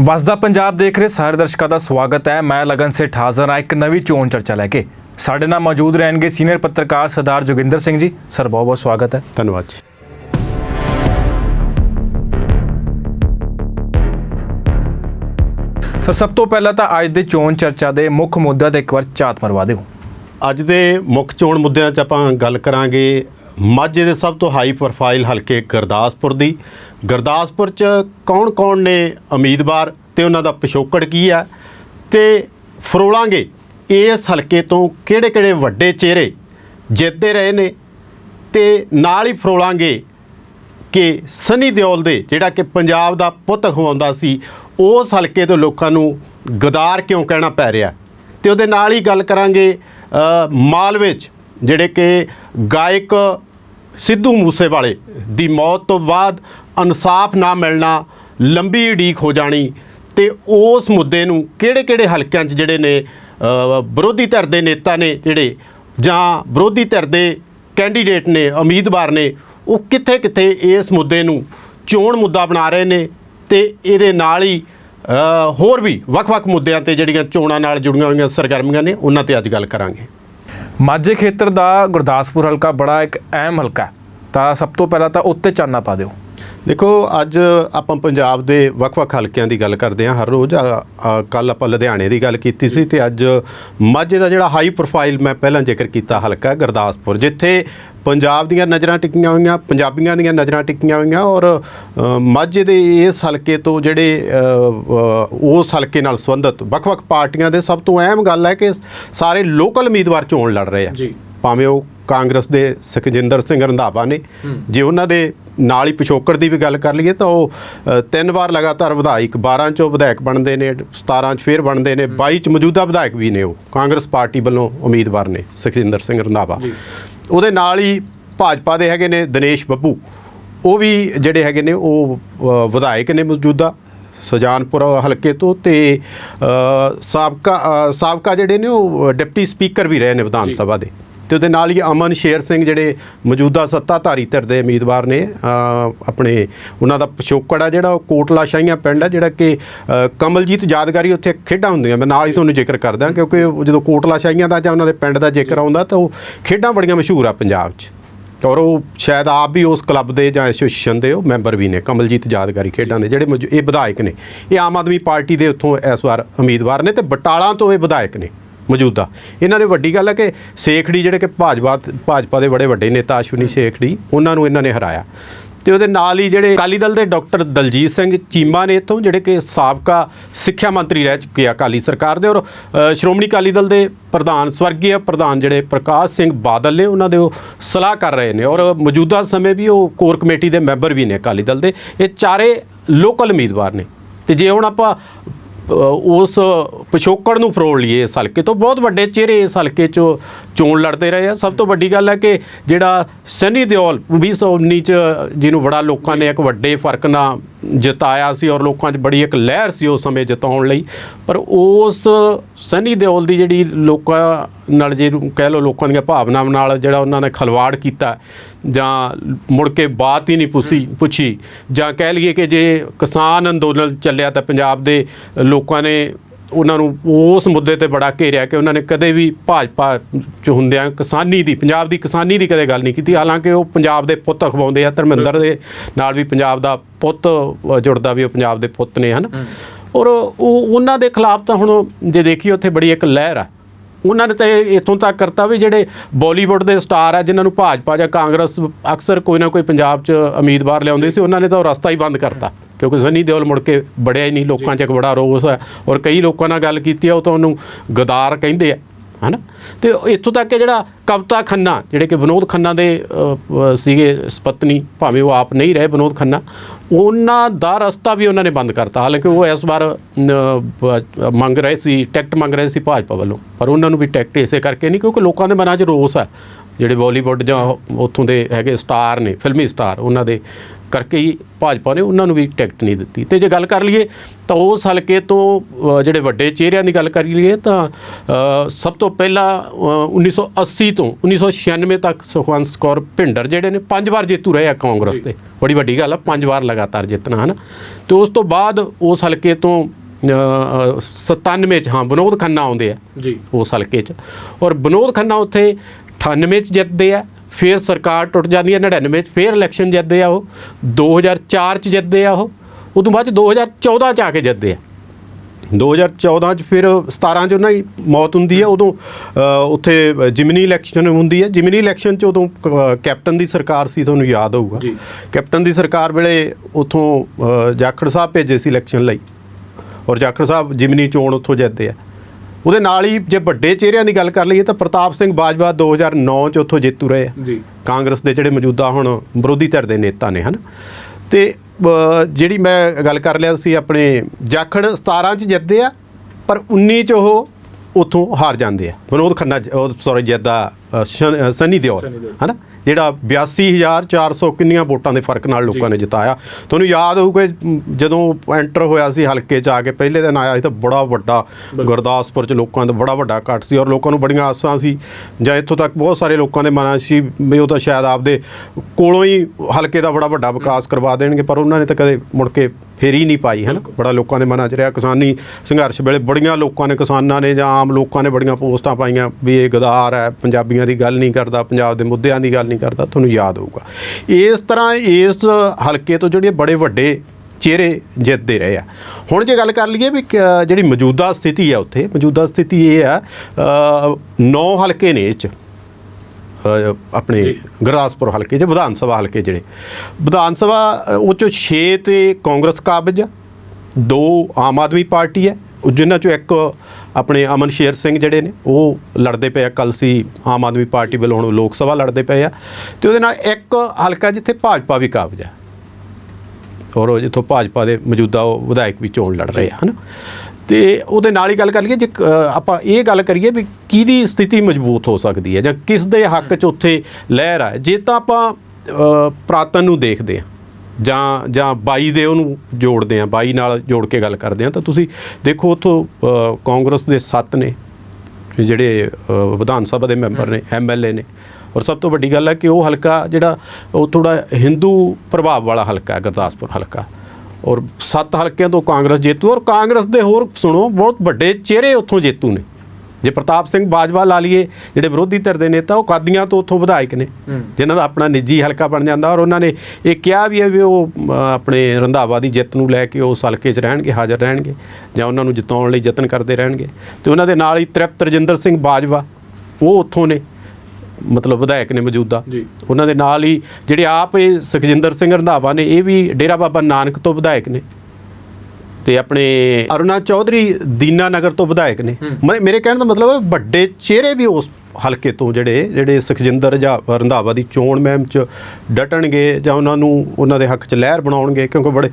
ਵਸਦਾ ਪੰਜਾਬ ਦੇਖ ਰਹੇ ਸਾਰੇ ਦਰਸ਼ਕਾਂ ਦਾ ਸਵਾਗਤ ਹੈ। ਮੈਂ ਲਗਨ ਸੇ ਹਾਜ਼ਰ ਹਾਂ ਇੱਕ ਨਵੀਂ ਚੋਣ ਚਰਚਾ ਲੈ ਕੇ। ਸਾਡੇ ਨਾਲ ਮੌਜੂਦ ਰਹਿਣਗੇ ਸੀਨੀਅਰ ਪੱਤਰਕਾਰ ਸਰਦਾਰ ਜੋਗਿੰਦਰ ਸਿੰਘ ਜੀ। ਸਰ ਬਹੁਤ ਬਹੁਤ ਸਵਾਗਤ ਹੈ। ਧੰਨਵਾਦ ਜੀ। ਸਰ ਸਭ ਤੋਂ ਪਹਿਲਾਂ ਤਾਂ ਅੱਜ ਦੇ ਚੋਣ ਚਰਚਾ ਦੇ ਮੁੱਖ ਮੁੱਦਿਆਂ ਤੇ ਇੱਕ ਵਾਰ ਝਾਤ ਮਰਵਾ ਦਿਓ। ਅੱਜ ਦੇ ਮੁੱਖ ਚੋਣ ਮੁੱਦਿਆਂ 'ਚ ਆਪਾਂ ਗੱਲ ਕਰਾਂਗੇ ਮਾਝੇ ਦੇ ਸਭ ਤੋਂ ਹਾਈ ਪ੍ਰੋਫਾਈਲ ਹਲਕੇ ਗੁਰਦਾਸਪੁਰ ਦੀ। ਗੁਰਦਾਸਪੁਰ 'ਚ ਕੌਣ-ਕੌਣ ਨੇ ਉਮੀਦਵਾਰ ਤੇ ਉਹਨਾਂ ਦਾ ਪਿਛੋਕੜ ਕੀ ਹੈ ਤੇ ਫਰੋਲਾਂਗੇ, ਇਸ ਹਲਕੇ ਤੋਂ ਕਿਹੜੇ-ਕਿਹੜੇ ਵੱਡੇ ਚਿਹਰੇ ਜਿੱਤਦੇ ਰਹੇ ਨੇ? ਤੇ ਨਾਲ ਹੀ ਫਰੋਲਾਂਗੇ ਕਿ ਸਨੀ ਦਿਓਲ ਦੇ ਜਿਹੜਾ ਕਿ ਪੰਜਾਬ ਦਾ ਪੁੱਤ ਖਵਾਉਂਦਾ ਸੀ, ਉਸ ਹਲਕੇ ਤੋਂ ਲੋਕਾਂ ਨੂੰ ਗਦਾਰ ਕਿਉਂ ਕਹਿਣਾ ਪੈ ਰਿਹਾ? ਤੇ ਉਹਦੇ ਨਾਲ ਹੀ ਗੱਲ ਕਰਾਂਗੇ ਮਾਲਵੇ 'ਚ ਜਿਹੜੇ ਕਿ ਗਾਇਕ ਸਿੱਧੂ ਮੂਸੇਵਾਲੇ ਦੀ ਮੌਤ ਤੋਂ ਬਾਅਦ ਇਨਸਾਫ ਨਾ ਮਿਲਣਾ ਲੰਬੀ ਉਡੀਕ ਹੋ ਜਾਣੀ ਤੇ ਉਸ ਮੁੱਦੇ ਨੂੰ ਕਿਹੜੇ-ਕਿਹੜੇ ਹਲਕਿਆਂ 'ਚ ਜਿਹੜੇ ਨੇ ਵਿਰੋਧੀ ਧਿਰ ਦੇ ਨੇਤਾ ਨੇ ਜਿਹੜੇ ਜਾਂ ਵਿਰੋਧੀ ਧਿਰ ਦੇ ਕੈਂਡੀਡੇਟ ਨੇ, ਉਮੀਦਵਾਰ ਨੇ, ਉਹ ਕਿੱਥੇ-ਕਿੱਥੇ ਇਸ ਮੁੱਦੇ ਨੂੰ ਚੋਣ ਮੁੱਦਾ ਬਣਾ ਰਹੇ ਨੇ ਤੇ ਇਹਦੇ ਨਾਲ ਹੀ ਹੋਰ ਵੀ ਵੱਖ-ਵੱਖ ਮੁੱਦਿਆਂ ਤੇ ਜਿਹੜੀਆਂ ਚੋਣਾਂ ਨਾਲ ਜੁੜੀਆਂ ਹੋਈਆਂ ਸਰਗਰਮੀਆਂ ਨੇ, ਉਹਨਾਂ ਤੇ ਅੱਜ ਗੱਲ ਕਰਾਂਗੇ। ਮਾਝੇ ਖੇਤਰ ਦਾ ਗੁਰਦਾਸਪੁਰ ਹਲਕਾ ਬੜਾ ਇੱਕ ਅਹਿਮ ਹਲਕਾ ਤਾਂ ਸਭ ਤੋਂ ਪਹਿਲਾਂ ਤਾਂ ਉੱਤੇ ਚਾਨਣਾ ਪਾ ਦਿਓ। ਦੇਖੋ ਅੱਜ ਆਪਾਂ ਪੰਜਾਬ ਦੇ ਵੱਖ-ਵੱਖ ਹਲਕਿਆਂ ਦੀ ਗੱਲ ਕਰਦੇ ਹਾਂ। ਹਰ ਰੋਜ਼ ਕੱਲ ਆਪਾਂ ਲੁਧਿਆਣੇ ਦੀ ਗੱਲ ਕੀਤੀ ਸੀ ਤੇ ਅੱਜ ਮਾਝੇ ਦਾ ਜਿਹੜਾ ਹਾਈ ਪ੍ਰੋਫਾਈਲ ਮੈਂ ਪਹਿਲਾਂ ਜ਼ਿਕਰ ਕੀਤਾ ਹਲਕਾ ਗੁਰਦਾਸਪੁਰ ਜਿੱਥੇ ਪੰਜਾਬ ਦੀਆਂ ਨਜ਼ਰਾਂ ਟਿਕੀਆਂ ਹੋਈਆਂ ਪੰਜਾਬੀਆਂ ਦੀਆਂ ਨਜ਼ਰਾਂ ਟਿਕੀਆਂ ਹੋਈਆਂ ਔਰ ਮਾਝੇ ਦੇ ਇਸ ਹਲਕੇ ਤੋਂ ਜਿਹੜੇ ਉਸ ਹਲਕੇ ਨਾਲ ਸੰਬੰਧਿਤ ਵੱਖ-ਵੱਖ ਪਾਰਟੀਆਂ ਦੇ ਸਭ ਤੋਂ ਅਹਿਮ ਗੱਲ ਹੈ ਕਿ ਸਾਰੇ ਲੋਕਲ ਉਮੀਦਵਾਰ ਚੋਣ ਲੜ ਰਹੇ ਆ। ਜੀ। ਭਾਵੇਂ ਉਹ ਕਾਂਗਰਸ ਦੇ ਸੁਖਜਿੰਦਰ ਸਿੰਘ ਰੰਧਾਵਾ ਨੇ ਜੇ ਉਹਨਾਂ ਦੇ ਨਾਲ ਹੀ ਪਿਛੋਕੜ ਦੀ ਵੀ ਗੱਲ ਕਰ ਲਈਏ ਤਾਂ ਉਹ ਤਿੰਨ ਵਾਰ ਲਗਾਤਾਰ ਵਿਧਾਇਕ 12 ਚੋਂ ਵਿਧਾਇਕ ਬਣਦੇ ਨੇ 17 ਚ ਫੇਰ ਬਣਦੇ ਨੇ 22 ਚ ਮੌਜੂਦਾ ਵਿਧਾਇਕ ਵੀ ਨੇ ਉਹ ਕਾਂਗਰਸ ਪਾਰਟੀ ਵੱਲੋਂ ਉਮੀਦਵਾਰ ਨੇ ਸੁਖਜਿੰਦਰ ਸਿੰਘ ਰੰਧਾਵਾ। ਉਹਦੇ ਨਾਲ ਹੀ ਭਾਜਪਾ ਦੇ ਹੈਗੇ ਨੇ ਦਿਨੇਸ਼ ਬੱਬੂ ਉਹ ਵੀ ਜਿਹੜੇ ਹੈਗੇ ਨੇ ਉਹ ਵਿਧਾਇਕ ਨੇ ਮੌਜੂਦਾ ਸੁਜਾਨਪੁਰ ਹਲਕੇ ਤੋਂ ਤੇ ਸਾਬਕਾ ਸਾਬਕਾ ਜਿਹੜੇ ਨੇ ਉਹ ਡਿਪਟੀ ਸਪੀਕਰ ਵੀ ਰਹੇ ਨੇ ਵਿਧਾਨ ਸਭਾ ਦੇ। ਤੇ ਉਹਦੇ ਨਾਲ ਹੀ ਅਮਨ ਸ਼ੇਰ ਸਿੰਘ ਜਿਹੜੇ ਮੌਜੂਦਾ ਸੱਤਾਧਾਰੀ ਧਿਰ ਦੇ ਉਮੀਦਵਾਰ ਨੇ ਆਪਣੇ ਉਹਨਾਂ ਦਾ ਪਿਛੋਕੜ ਆ ਜਿਹੜਾ, ਉਹ ਕੋਟਲਾ ਸ਼ਾਹੀਆਂ ਪਿੰਡ ਆ, ਜਿਹੜਾ ਕਿ ਕਮਲਜੀਤ ਯਾਦਗਾਰੀ ਉੱਥੇ ਖੇਡਾਂ ਹੁੰਦੀਆਂ ਮੈਂ ਨਾਲ ਹੀ ਤੁਹਾਨੂੰ ਜ਼ਿਕਰ ਕਰਦਾ, ਕਿਉਂਕਿ ਉਹ ਜਦੋਂ ਕੋਟਲਾ ਸ਼ਾਹੀਆਂ ਦਾ ਜਾਂ ਉਹਨਾਂ ਦੇ ਪਿੰਡ ਦਾ ਜ਼ਿਕਰ ਆਉਂਦਾ, ਤਾਂ ਉਹ ਖੇਡਾਂ ਬੜੀਆਂ ਮਸ਼ਹੂਰ ਆ ਪੰਜਾਬ 'ਚ। ਔਰ ਉਹ ਸ਼ਾਇਦ ਆਪ ਵੀ ਉਸ ਕਲੱਬ ਦੇ ਜਾਂ ਐਸੋਸੀਏਸ਼ਨ ਦੇ ਉਹ ਮੈਂਬਰ ਵੀ ਨੇ, ਕਮਲਜੀਤ ਯਾਦਗਾਰੀ ਖੇਡਾਂ ਦੇ, ਜਿਹੜੇ ਮੌਜੂ- ਇਹ ਵਿਧਾਇਕ ਨੇ। ਇਹ ਆਮ ਆਦਮੀ ਪਾਰਟੀ ਦੇ ਉੱਥੋਂ ਇਸ ਵਾਰ ਉਮੀਦਵਾਰ ਨੇ ਤੇ ਬਟਾਲਾ ਤੋਂ ਇਹ ਵਿਧਾਇਕ ਨੇ। ਮੌਜੂਦਾ। ਇਹਨਾਂ ਨੇ ਵੱਡੀ ਗੱਲ ਹੈ ਕਿ ਸੇਖੜੀ ਜਿਹੜੇ ਕਿ ਭਾਜਪਾ ਭਾਜਪਾ ਦੇ ਬੜੇ ਵੱਡੇ ਨੇਤਾ ਅਸ਼ਵਨੀ ਸੇਖੜੀ, ਉਹਨਾਂ ਨੂੰ ਇਹਨਾਂ ਨੇ ਹਰਾਇਆ। ਤੇ ਉਹਦੇ ਨਾਲ ਹੀ ਜਿਹੜੇ ਅਕਾਲੀ ਦਲ ਦੇ ਡਾਕਟਰ ਦਲਜੀਤ ਸਿੰਘ ਚੀਮਾ ਨੇ ਇੱਥੋਂ ਜਿਹੜੇ ਕਿ ਸਾਬਕਾ ਸਿੱਖਿਆ ਮੰਤਰੀ ਰਹਿ ਚੁੱਕੇ ਆ ਅਕਾਲੀ ਸਰਕਾਰ ਦੇ। ਔਰ ਸ਼੍ਰੋਮਣੀ ਅਕਾਲੀ ਦਲ ਦੇ ਪ੍ਰਧਾਨ ਸਵਰਗੀ ਪ੍ਰਧਾਨ ਜਿਹੜੇ ਪ੍ਰਕਾਸ਼ ਸਿੰਘ ਬਾਦਲ ਨੇ, ਉਹਨਾਂ ਦੇ ਉਹ ਸਲਾਹ ਕਰ ਰਹੇ ਨੇ। ਔਰ ਮੌਜੂਦਾ ਸਮੇਂ ਵੀ ਉਹ ਕੋਰ ਕਮੇਟੀ ਦੇ ਮੈਂਬਰ ਵੀ ਨੇ ਅਕਾਲੀ ਦਲ ਦੇ। ਇਹ ਚਾਰੇ ਲੋਕਲ ਉਮੀਦਵਾਰ ਨੇ। ਤੇ ਜੇ ਹੁਣ ਆਪਾਂ ਉਸ ਪਿਛੋਕੜ ਨੂੰ ਫਰੋੜ ਲਈਏ ਇਸ ਹਲਕੇ ਤੋਂ। ਬਹੁਤ ਵੱਡੇ ਚਿਹਰੇ ਇਸ ਹਲਕੇ 'ਚੋਂ ਚੋਣ ਲੜਦੇ ਰਹੇ ਆ। ਸਭ ਤੋਂ ਵੱਡੀ ਗੱਲ ਹੈ ਕਿ ਜਿਹੜਾ ਸਨੀ ਦਿਓਲ 2019 ਚ ਜਿਹਨੂੰ ਬੜਾ ਲੋਕਾਂ ਨੇ ਇੱਕ ਵੱਡੇ ਫ਼ਰਕ ਨਾਲ ਜਿਤਾਇਆ ਸੀ ਔਰ ਲੋਕਾਂ 'ਚ ਬੜੀ ਇੱਕ ਲਹਿਰ ਸੀ ਉਸ ਸਮੇਂ ਜਿਤਾਉਣ ਲਈ। ਪਰ ਉਸ ਸਨੀ ਦਿਓਲ ਦੀ ਜਿਹੜੀ ਲੋਕਾਂ ਨਾਲ ਜੇ ਕਹਿ ਲਓ ਲੋਕਾਂ ਦੀਆਂ ਭਾਵਨਾਵਾਂ ਨਾਲ ਜਿਹੜਾ ਉਹਨਾਂ ਨੇ ਖਲਵਾੜ ਕੀਤਾ, ਜਾਂ ਮੁੜ ਕੇ ਬਾਤ ਹੀ ਨਹੀਂ ਪੁੱਛੀ ਪੁੱਛੀ, ਜਾਂ ਕਹਿ ਲਈਏ ਕਿ ਜੇ ਕਿਸਾਨ ਅੰਦੋਲਨ ਚੱਲਿਆ ਤਾਂ ਪੰਜਾਬ ਦੇ ਲੋਕਾਂ ਨੇ ਉਹਨਾਂ ਨੂੰ ਉਸ ਮੁੱਦੇ ਤੇ ਬੜਾ ਘੇਰਿਆ ਕਿ ਉਹਨਾਂ ਨੇ ਕਦੇ ਵੀ ਭਾਜਪਾ ਚ ਹੁੰਦਿਆਂ ਕਿਸਾਨੀ ਦੀ ਪੰਜਾਬ ਦੀ ਕਿਸਾਨੀ ਦੀ ਕਦੇ ਗੱਲ ਨਹੀਂ ਕੀਤੀ। ਹਾਲਾਂਕਿ ਉਹ ਪੰਜਾਬ ਦੇ ਪੁੱਤ ਅਖਵਾਉਂਦੇ ਆ ਧਰਮਿੰਦਰ ਦੇ ਨਾਲ ਵੀ ਪੰਜਾਬ ਦਾ ਪੁੱਤ ਜੁੜਦਾ ਵੀ ਉਹ ਪੰਜਾਬ ਦੇ ਪੁੱਤ ਨੇ ਹਨ? ਔਰ ਉਹ ਉਹਨਾਂ ਦੇ ਖਿਲਾਫ ਤਾਂ ਹੁਣ ਜੇ ਦੇਖੀਏ ਉੱਥੇ ਬੜੀ ਇੱਕ ਲਹਿਰ ਆ। ਉਹਨਾਂ ਨੇ ਤਾਂ ਇੱਥੋਂ ਤੱਕ ਕਰਤਾ ਵੀ ਜਿਹੜੇ ਬਾਲੀਵੁੱਡ ਦੇ ਸਟਾਰ ਆ ਜਿਨ੍ਹਾਂ ਨੂੰ ਭਾਜਪਾ ਜਾਂ ਕਾਂਗਰਸ ਅਕਸਰ ਕੋਈ ਨਾ ਕੋਈ ਪੰਜਾਬ 'ਚ ਉਮੀਦਵਾਰ ਲਿਆਉਂਦੇ ਸੀ ਉਹਨਾਂ ਨੇ ਤਾਂ ਉਹ ਰਸਤਾ ਹੀ ਬੰਦ ਕਰਤਾ। ਕਿਉਂਕਿ ਸਨੀ ਦਿਓਲ ਮੁੜ ਕੇ ਬੜਿਆ ਹੀ ਨਹੀਂ, ਲੋਕਾਂ 'ਚ ਇੱਕ ਬੜਾ ਰੋਸ ਹੈ ਔਰ ਕਈ ਲੋਕਾਂ ਨਾਲ ਗੱਲ ਕੀਤੀ ਆ, ਉਹ ਤਾਂ ਉਹਨੂੰ ਗਦਾਰ ਕਹਿੰਦੇ ਆ, ਹਨਾ? ਤੇ ਇੱਥੋਂ ਤੱਕ ਕਿ ਜਿਹੜਾ ਕਵਤਾ ਖੰਨਾ, ਜਿਹੜੇ ਕਿ ਵਿਨੋਦ ਖੰਨਾ ਦੇ ਸੀਗੇ ਸਪਤਨੀ, ਭਾਵੇਂ ਉਹ ਆਪ ਨਹੀਂ ਰਹੇ ਵਿਨੋਦ ਖੰਨਾ, ਉਹਨਾਂ ਦਾ ਰਸਤਾ ਵੀ ਉਹਨਾਂ ਨੇ ਬੰਦ ਕਰਤਾ। ਹਾਲਾਂਕਿ ਉਹ ਇਸ ਵਾਰ ਮੰਗ ਰਹੇ ਸੀ, ਟਿਕਟ ਮੰਗ ਰਹੇ ਸੀ ਭਾਜਪਾ ਵੱਲੋਂ, ਪਰ ਉਹਨਾਂ ਨੂੰ ਵੀ ਟਿਕਟ ਇਸੇ ਕਰਕੇ ਨਹੀਂ, ਕਿਉਂਕਿ ਲੋਕਾਂ ਦੇ ਮਨਾਂ 'ਚ ਰੋਸ ਹੈ। ਜਿਹੜੇ ਬਾਲੀਵੁੱਡ ਜਾਂ ਉੱਥੋਂ ਦੇ ਹੈਗੇ ਸਟਾਰ ਨੇ ਫਿਲਮੀ ਸਟਾਰ ਉਹਨਾਂ ਦੇ ਕਰਕੇ ਹੀ ਭਾਜਪਾ ਨੇ ਉਹਨਾਂ ਨੂੰ ਵੀ ਟਿਕਟ ਨਹੀਂ ਦਿੱਤੀ। ਤੇ ਜੇ ਗੱਲ ਕਰ ਲਈਏ ਤਾਂ ਉਸ ਹਲਕੇ ਤੋਂ ਜਿਹੜੇ ਵੱਡੇ ਚਿਹਰਿਆਂ ਦੀ ਗੱਲ ਕਰ ਲਈਏ ਤਾਂ ਸਭ ਤੋਂ ਪਹਿਲਾਂ ਅ, 1980 ਤੋਂ 1996 ਤੱਕ ਸੁਖਵੰਤ ਕੌਰ ਭਿੰਡਰ ਜਿਹੜੇ ਨੇ ਪੰਜ ਵਾਰ ਜੇਤੂ ਰਹੇ ਆ ਕਾਂਗਰਸ ਦੇ ਬੜੀ ਵੱਡੀ ਗੱਲ ਆ ਪੰਜ ਵਾਰ ਲਗਾਤਾਰ ਜਿੱਤਣਾ ਹਨ? ਤੇ ਉਸ ਤੋਂ ਬਾਅਦ ਉਸ ਹਲਕੇ ਤੋਂ ਅ, 97 ਚ ਹਾਂ ਵਿਨੋਦ ਖੰਨਾ ਆਉਂਦੇ ਆ ਜੀ। ਉਸ ਹਲਕੇ 'ਚ। ਔਰ ਵਿਨੋਦ ਖੰਨਾ ਉੱਥੇ 98 'ਚ ਜਿੱਤਦੇ ਆ ਫਿਰ ਸਰਕਾਰ ਟੁੱਟ ਜਾਂਦੀ ਹੈ 99 'ਚ ਫਿਰ ਇਲੈਕਸ਼ਨ ਜਿੱਤਦੇ ਆ ਉਹ 2004 'ਚ ਜਿੱਤਦੇ ਆ ਉਹ ਉਦੋਂ ਬਾਅਦ 'ਚ 2014 'ਚ ਆ ਕੇ ਜਿੱਤਦੇ ਆ। 2014 'ਚ ਫਿਰ 17 'ਚ ਉਹਨਾਂ ਦੀ ਮੌਤ ਹੁੰਦੀ ਹੈ ਉਦੋਂ ਉੱਥੇ ਜਿਮਨੀ ਇਲੈਕਸ਼ਨ ਹੁੰਦੀ ਹੈ ਜਿਮਨੀ ਇਲੈਕਸ਼ਨ 'ਚ ਉਦੋਂ ਕੈਪਟਨ ਦੀ ਸਰਕਾਰ ਸੀ ਤੁਹਾਨੂੰ ਯਾਦ ਹੋਊਗਾ। ਕੈਪਟਨ ਦੀ ਸਰਕਾਰ ਵੇਲੇ ਉਥੋਂ ਜਾਖੜ ਸਾਹਿਬ ਭੇਜੇ ਸੀ ਇਲੈਕਸ਼ਨ ਲਈ ਔਰ ਜਾਖੜ ਸਾਹਿਬ ਜਿਮਨੀ ਚੋਣ ਉੱਥੋਂ ਜਿੱਤਦੇ ਆ। ਉਹਦੇ ਨਾਲ ਹੀ ਜੇ ਵੱਡੇ ਚਿਹਰਿਆਂ ਦੀ ਗੱਲ ਕਰ ਲਈਏ ਤਾਂ ਪ੍ਰਤਾਪ ਸਿੰਘ ਬਾਜਵਾ 2009 ਚ ਉੱਥੋਂ ਜੇਤੂ ਰਹੇ ਆ। ਜੀ। ਕਾਂਗਰਸ ਦੇ ਜਿਹੜੇ ਮੌਜੂਦਾ ਹੁਣ ਵਿਰੋਧੀ ਧਿਰ ਦੇ ਨੇਤਾ ਨੇ ਹਨ? ਤੇ ਜਿਹੜੀ ਮੈਂ ਗੱਲ ਕਰ ਲਿਆ ਸੀ ਆਪਣੇ ਜਾਖੜ 17 ਚ ਜਿੱਤਦੇ ਆ ਪਰ 19 ਚ ਉਹ ਉੱਥੋਂ ਹਾਰ ਜਾਂਦੇ ਆ। ਵਿਨੋਦ ਖੰਨਾ ਸੌਰੀ ਜਿੱਦਾ ਸ਼ਨ- ਦਿਓਲ। ਹਨਾ? ਜਿਹੜਾ 82400 ਕਿੰਨੀਆਂ ਵੋਟਾਂ ਦੇ ਫ਼ਰਕ ਨਾਲ ਲੋਕਾਂ ਨੇ ਜਿਤਾਇਆ। ਤੁਹਾਨੂੰ ਯਾਦ ਹੋਊ ਕਿ ਮ, ਜਦੋਂ ਐਂਟਰ ਹੋਇਆ ਸੀ ਹਲਕੇ 'ਚ ਆ ਕੇ ਪਹਿਲੇ ਦਿਨ ਆਇਆ ਸੀ ਤਾਂ ਬੜਾ ਵੱਡਾ ਗੁਰਦਾਸਪੁਰ 'ਚ ਲੋਕਾਂ ਦਾ ਬੜਾ ਵੱਡਾ ਇਕੱਠ ਸੀ ਔਰ ਲੋਕਾਂ ਨੂੰ ਬੜੀਆਂ ਆਸਾਂ ਸੀ। ਜਾਂ ਇੱਥੋਂ ਤੱਕ ਬਹੁਤ ਸਾਰੇ ਲੋਕਾਂ ਦੇ ਮਨਾਂ ਸੀ ਵੀ ਉਹ ਤਾਂ ਸ਼ਾਇਦ ਆਪਦੇ ਕੋਲੋਂ ਹੀ ਹਲਕੇ ਦਾ ਬੜਾ ਵੱਡਾ ਵਿਕਾਸ ਕਰਵਾ ਦੇਣਗੇ ਪਰ ਉਹਨਾਂ ਨੇ ਤਾਂ ਕਦੇ ਮੁੜ ਕੇ ਫੇਰੀ ਨਹੀਂ ਪਾਈ ਹੈ ਨਾ ਬੜਾ ਲੋਕਾਂ ਦੇ ਮਨਾਂ 'ਚ ਰਿਹਾ ਕਿਸਾਨੀ ਸੰਘਰਸ਼ ਵੇਲੇ। ਬੜੀਆਂ ਲੋਕਾਂ ਨੇ ਕਿਸਾਨਾਂ ਨੇ ਜਾਂ ਆਮ ਲੋਕਾਂ ਨੇ ਬੜੀਆਂ ਪੋਸਟਾਂ ਪਾਈਆਂ ਵੀ ਇਹ ਗਦਾਰ ਹੈ, ਪੰਜਾਬੀਆਂ ਦੀ ਗੱਲ ਨਹੀਂ ਕਰਦਾ, ਪੰਜਾਬ ਦੇ ਮੁੱਦਿਆਂ ਦੀ ਗੱਲ ਨਹੀਂ ਕਰਦਾ, ਤੁਹਾਨੂੰ ਯਾਦ ਹੋਊਗਾ। ਇਸ ਤਰ੍ਹਾਂ ਇਸ ਹਲਕੇ ਤੋਂ ਜਿਹੜੇ ਬੜੇ ਵੱਡੇ ਚਿਹਰੇ ਜਿੱਤਦੇ ਰਹੇ ਆ। ਹੁਣ ਜੇ ਗੱਲ ਕਰ ਲਈਏ ਵੀ ਕ- ਜਿਹੜੀ ਮੌਜੂਦਾ ਸਥਿਤੀ ਹੈ ਉੱਥੇ, ਮੌਜੂਦਾ ਸਥਿਤੀ ਇਹ ਆ ਨੌ ਹਲਕੇ ਨੇ ਇਹ 'ਚ। ਆਪਣੇ ਗੁਰਦਾਸਪੁਰ ਹਲਕੇ 'ਚ ਵਿਧਾਨ ਸਭਾ ਹਲਕੇ ਜਿਹੜੇ। ਵਿਧਾਨ ਸਭਾ ਉਹ 'ਚੋਂ 6 ਤੇ ਕਾਂਗਰਸ ਕਾਬਜ ਆ ਦੋ ਆਮ ਆਦਮੀ ਪਾਰਟੀ ਹੈ ਉਹ ਜਿਨ੍ਹਾਂ 'ਚੋਂ ਇੱਕ ਆਪਣੇ ਅਮਨ ਸ਼ੇਰ ਸਿੰਘ ਜਿਹੜੇ ਨੇ ਉਹ ਲੜਦੇ ਪਏ ਆ। ਕੱਲ ਸੀ ਆਮ ਆਦਮੀ ਪਾਰਟੀ ਵੱਲੋਂ ਹੁਣ ਲੋਕ ਸਭਾ ਲੜਦੇ ਪਏ ਆ। ਤੇ ਉਹਦੇ ਨਾਲ ਇੱਕ ਹਲਕਾ ਜਿੱਥੇ ਭਾਜਪਾ ਵੀ ਕਾਬਜ ਆ। ਔਰ ਉਹ ਜਿੱਥੋਂ ਭਾਜਪਾ ਦੇ ਮੌਜੂਦਾ ਉਹ ਵਿਧਾਇਕ ਵੀ ਚੋਣ ਲੜ ਰਹੇ ਹਨਾ? ਤੇ ਉਹਦੇ ਨਾਲ ਹੀ ਗੱਲ ਕਰ ਲਈਏ ਜੇ ਆਪਾਂ ਇਹ ਗੱਲ ਕਰੀਏ ਵੀ ਕਿਹਦੀ ਸਥਿਤੀ ਮਜ਼ਬੂਤ ਹੋ ਸਕਦੀ ਹੈ ਜਾਂ ਕਿਸ ਦੇ ਹੱਕ 'ਚ ਉੱਥੇ ਲਹਿਰ ਆ। ਜੇ ਤਾਂ ਆਪਾਂ ਪੁਰਾਤਨ ਨੂੰ ਦੇਖਦੇ ਆ ਜਾਂ ਜਾਂ ਬਾਈ ਦੇ ਉਹਨੂੰ ਜੋੜਦੇ ਆ ਬਾਈ ਨਾਲ ਜੋੜ ਕੇ ਗੱਲ ਕਰਦੇ ਆ ਤਾਂ ਤੁਸੀਂ ਦੇਖੋ ਉੱਥੋਂ ਕਾਂਗਰਸ ਦੇ ਸੱਤ ਨੇ ਜਿਹੜੇ ਵਿਧਾਨ ਸਭਾ ਦੇ ਮੈਂਬਰ ਨੇ ਐਮਐਲਏ ਨੇ। ਔਰ ਸਭ ਤੋਂ ਵੱਡੀ ਗੱਲ ਹੈ ਕਿ ਉਹ ਹਲਕਾ ਜਿਹੜਾ ਉਹ ਥੋੜਾ ਹਿੰਦੂ ਪ੍ਰਭਾਵ ਵਾਲਾ ਹਲਕਾ ਹੈ ਗੁਰਦਾਸਪੁਰ ਹਲਕਾ। ਔਰ ਸੱਤ ਹਲਕਿਆਂ ਤੋਂ ਕਾਂਗਰਸ ਜੇਤੂ ਔਰ ਕਾਂਗਰਸ ਦੇ ਹੋਰ ਸੁਣੋ ਬਹੁਤ ਵੱਡੇ ਚਿਹਰੇ ਉੱਥੋਂ ਜੇਤੂ ਨੇ। ਜੇ ਪ੍ਰਤਾਪ ਸਿੰਘ ਬਾਜਵਾ ਲਾ ਲਈਏ ਜਿਹੜੇ ਵਿਰੋਧੀ ਧਿਰ ਦੇ ਨੇਤਾ ਉਹ ਕਾਦੀਆਂ ਤੋਂ ਉੱਥੋਂ ਵਿਧਾਇਕ ਨੇ। ਜਿਨ੍ਹਾਂ ਦਾ ਆਪਣਾ ਨਿੱਜੀ ਹਲਕਾ ਬਣ ਜਾਂਦਾ ਔਰ ਉਹਨਾਂ ਨੇ ਇਹ ਕਿਹਾ ਵੀ ਹੈ ਵੀ ਉਹ ਆਪਣੇ ਰੰਧਾਵਾ ਦੀ ਜਿੱਤ ਨੂੰ ਲੈ ਕੇ ਉਸ ਹਲਕੇ 'ਚ ਰਹਿਣਗੇ ਹਾਜ਼ਰ ਰਹਿਣਗੇ ਜਾਂ ਉਹਨਾਂ ਨੂੰ ਜਿਤਾਉਣ ਲਈ ਯਤਨ ਕਰਦੇ ਰਹਿਣਗੇ। ਤੇ ਉਹਨਾਂ ਦੇ ਨਾਲ ਹੀ ਤ੍ਰਿਪਤ ਰਜਿੰਦਰ ਸਿੰਘ ਬਾਜਵਾ ਉਹ ਉੱਥੋਂ ਨੇ। ਮਤਲਬ ਵਿਧਾਇਕ ਨੇ ਮੌਜੂਦਾ। ਉਹਨਾਂ ਦੇ ਨਾਲ ਹੀ ਜਿਹੜੇ ਆਪ ਇਹ ਸੁਖਜਿੰਦਰ ਸਿੰਘ ਰੰਧਾਵਾ ਨੇ ਇਹ ਵੀ ਡੇਰਾ ਬਾਬਾ ਨਾਨਕ ਤੋਂ ਵਿਧਾਇਕ ਨੇ। ਤੇ ਆਪਣੇ ਅਰੁਣਾ ਚੌਧਰੀ ਦੀਨਾ ਨਗਰ ਤੋਂ ਵਿਧਾਇਕ ਨੇ। ਮੇਰੇ ਕਹਿਣ ਦਾ ਮਤਲਬ ਹੈ ਵੱਡੇ ਚਿਹਰੇ ਵੀ ਉਸ ਹਲਕੇ ਤੋਂ ਜਿਹੜੇ ਜਿਹੜੇ ਸੁਖਜਿੰਦਰ ਜਾਂ ਰੰਧਾਵਾ ਦੀ ਚੋਣ ਮਹਿਮ ਚ ਡਟਣਗੇ ਜਾਂ ਉਹਨਾਂ ਨੂੰ ਉਹਨਾਂ ਦੇ ਹੱਕ ਚ ਲਹਿਰ ਬਣਾਉਣਗੇ ਕਿਉਂਕਿ ਬੜੇ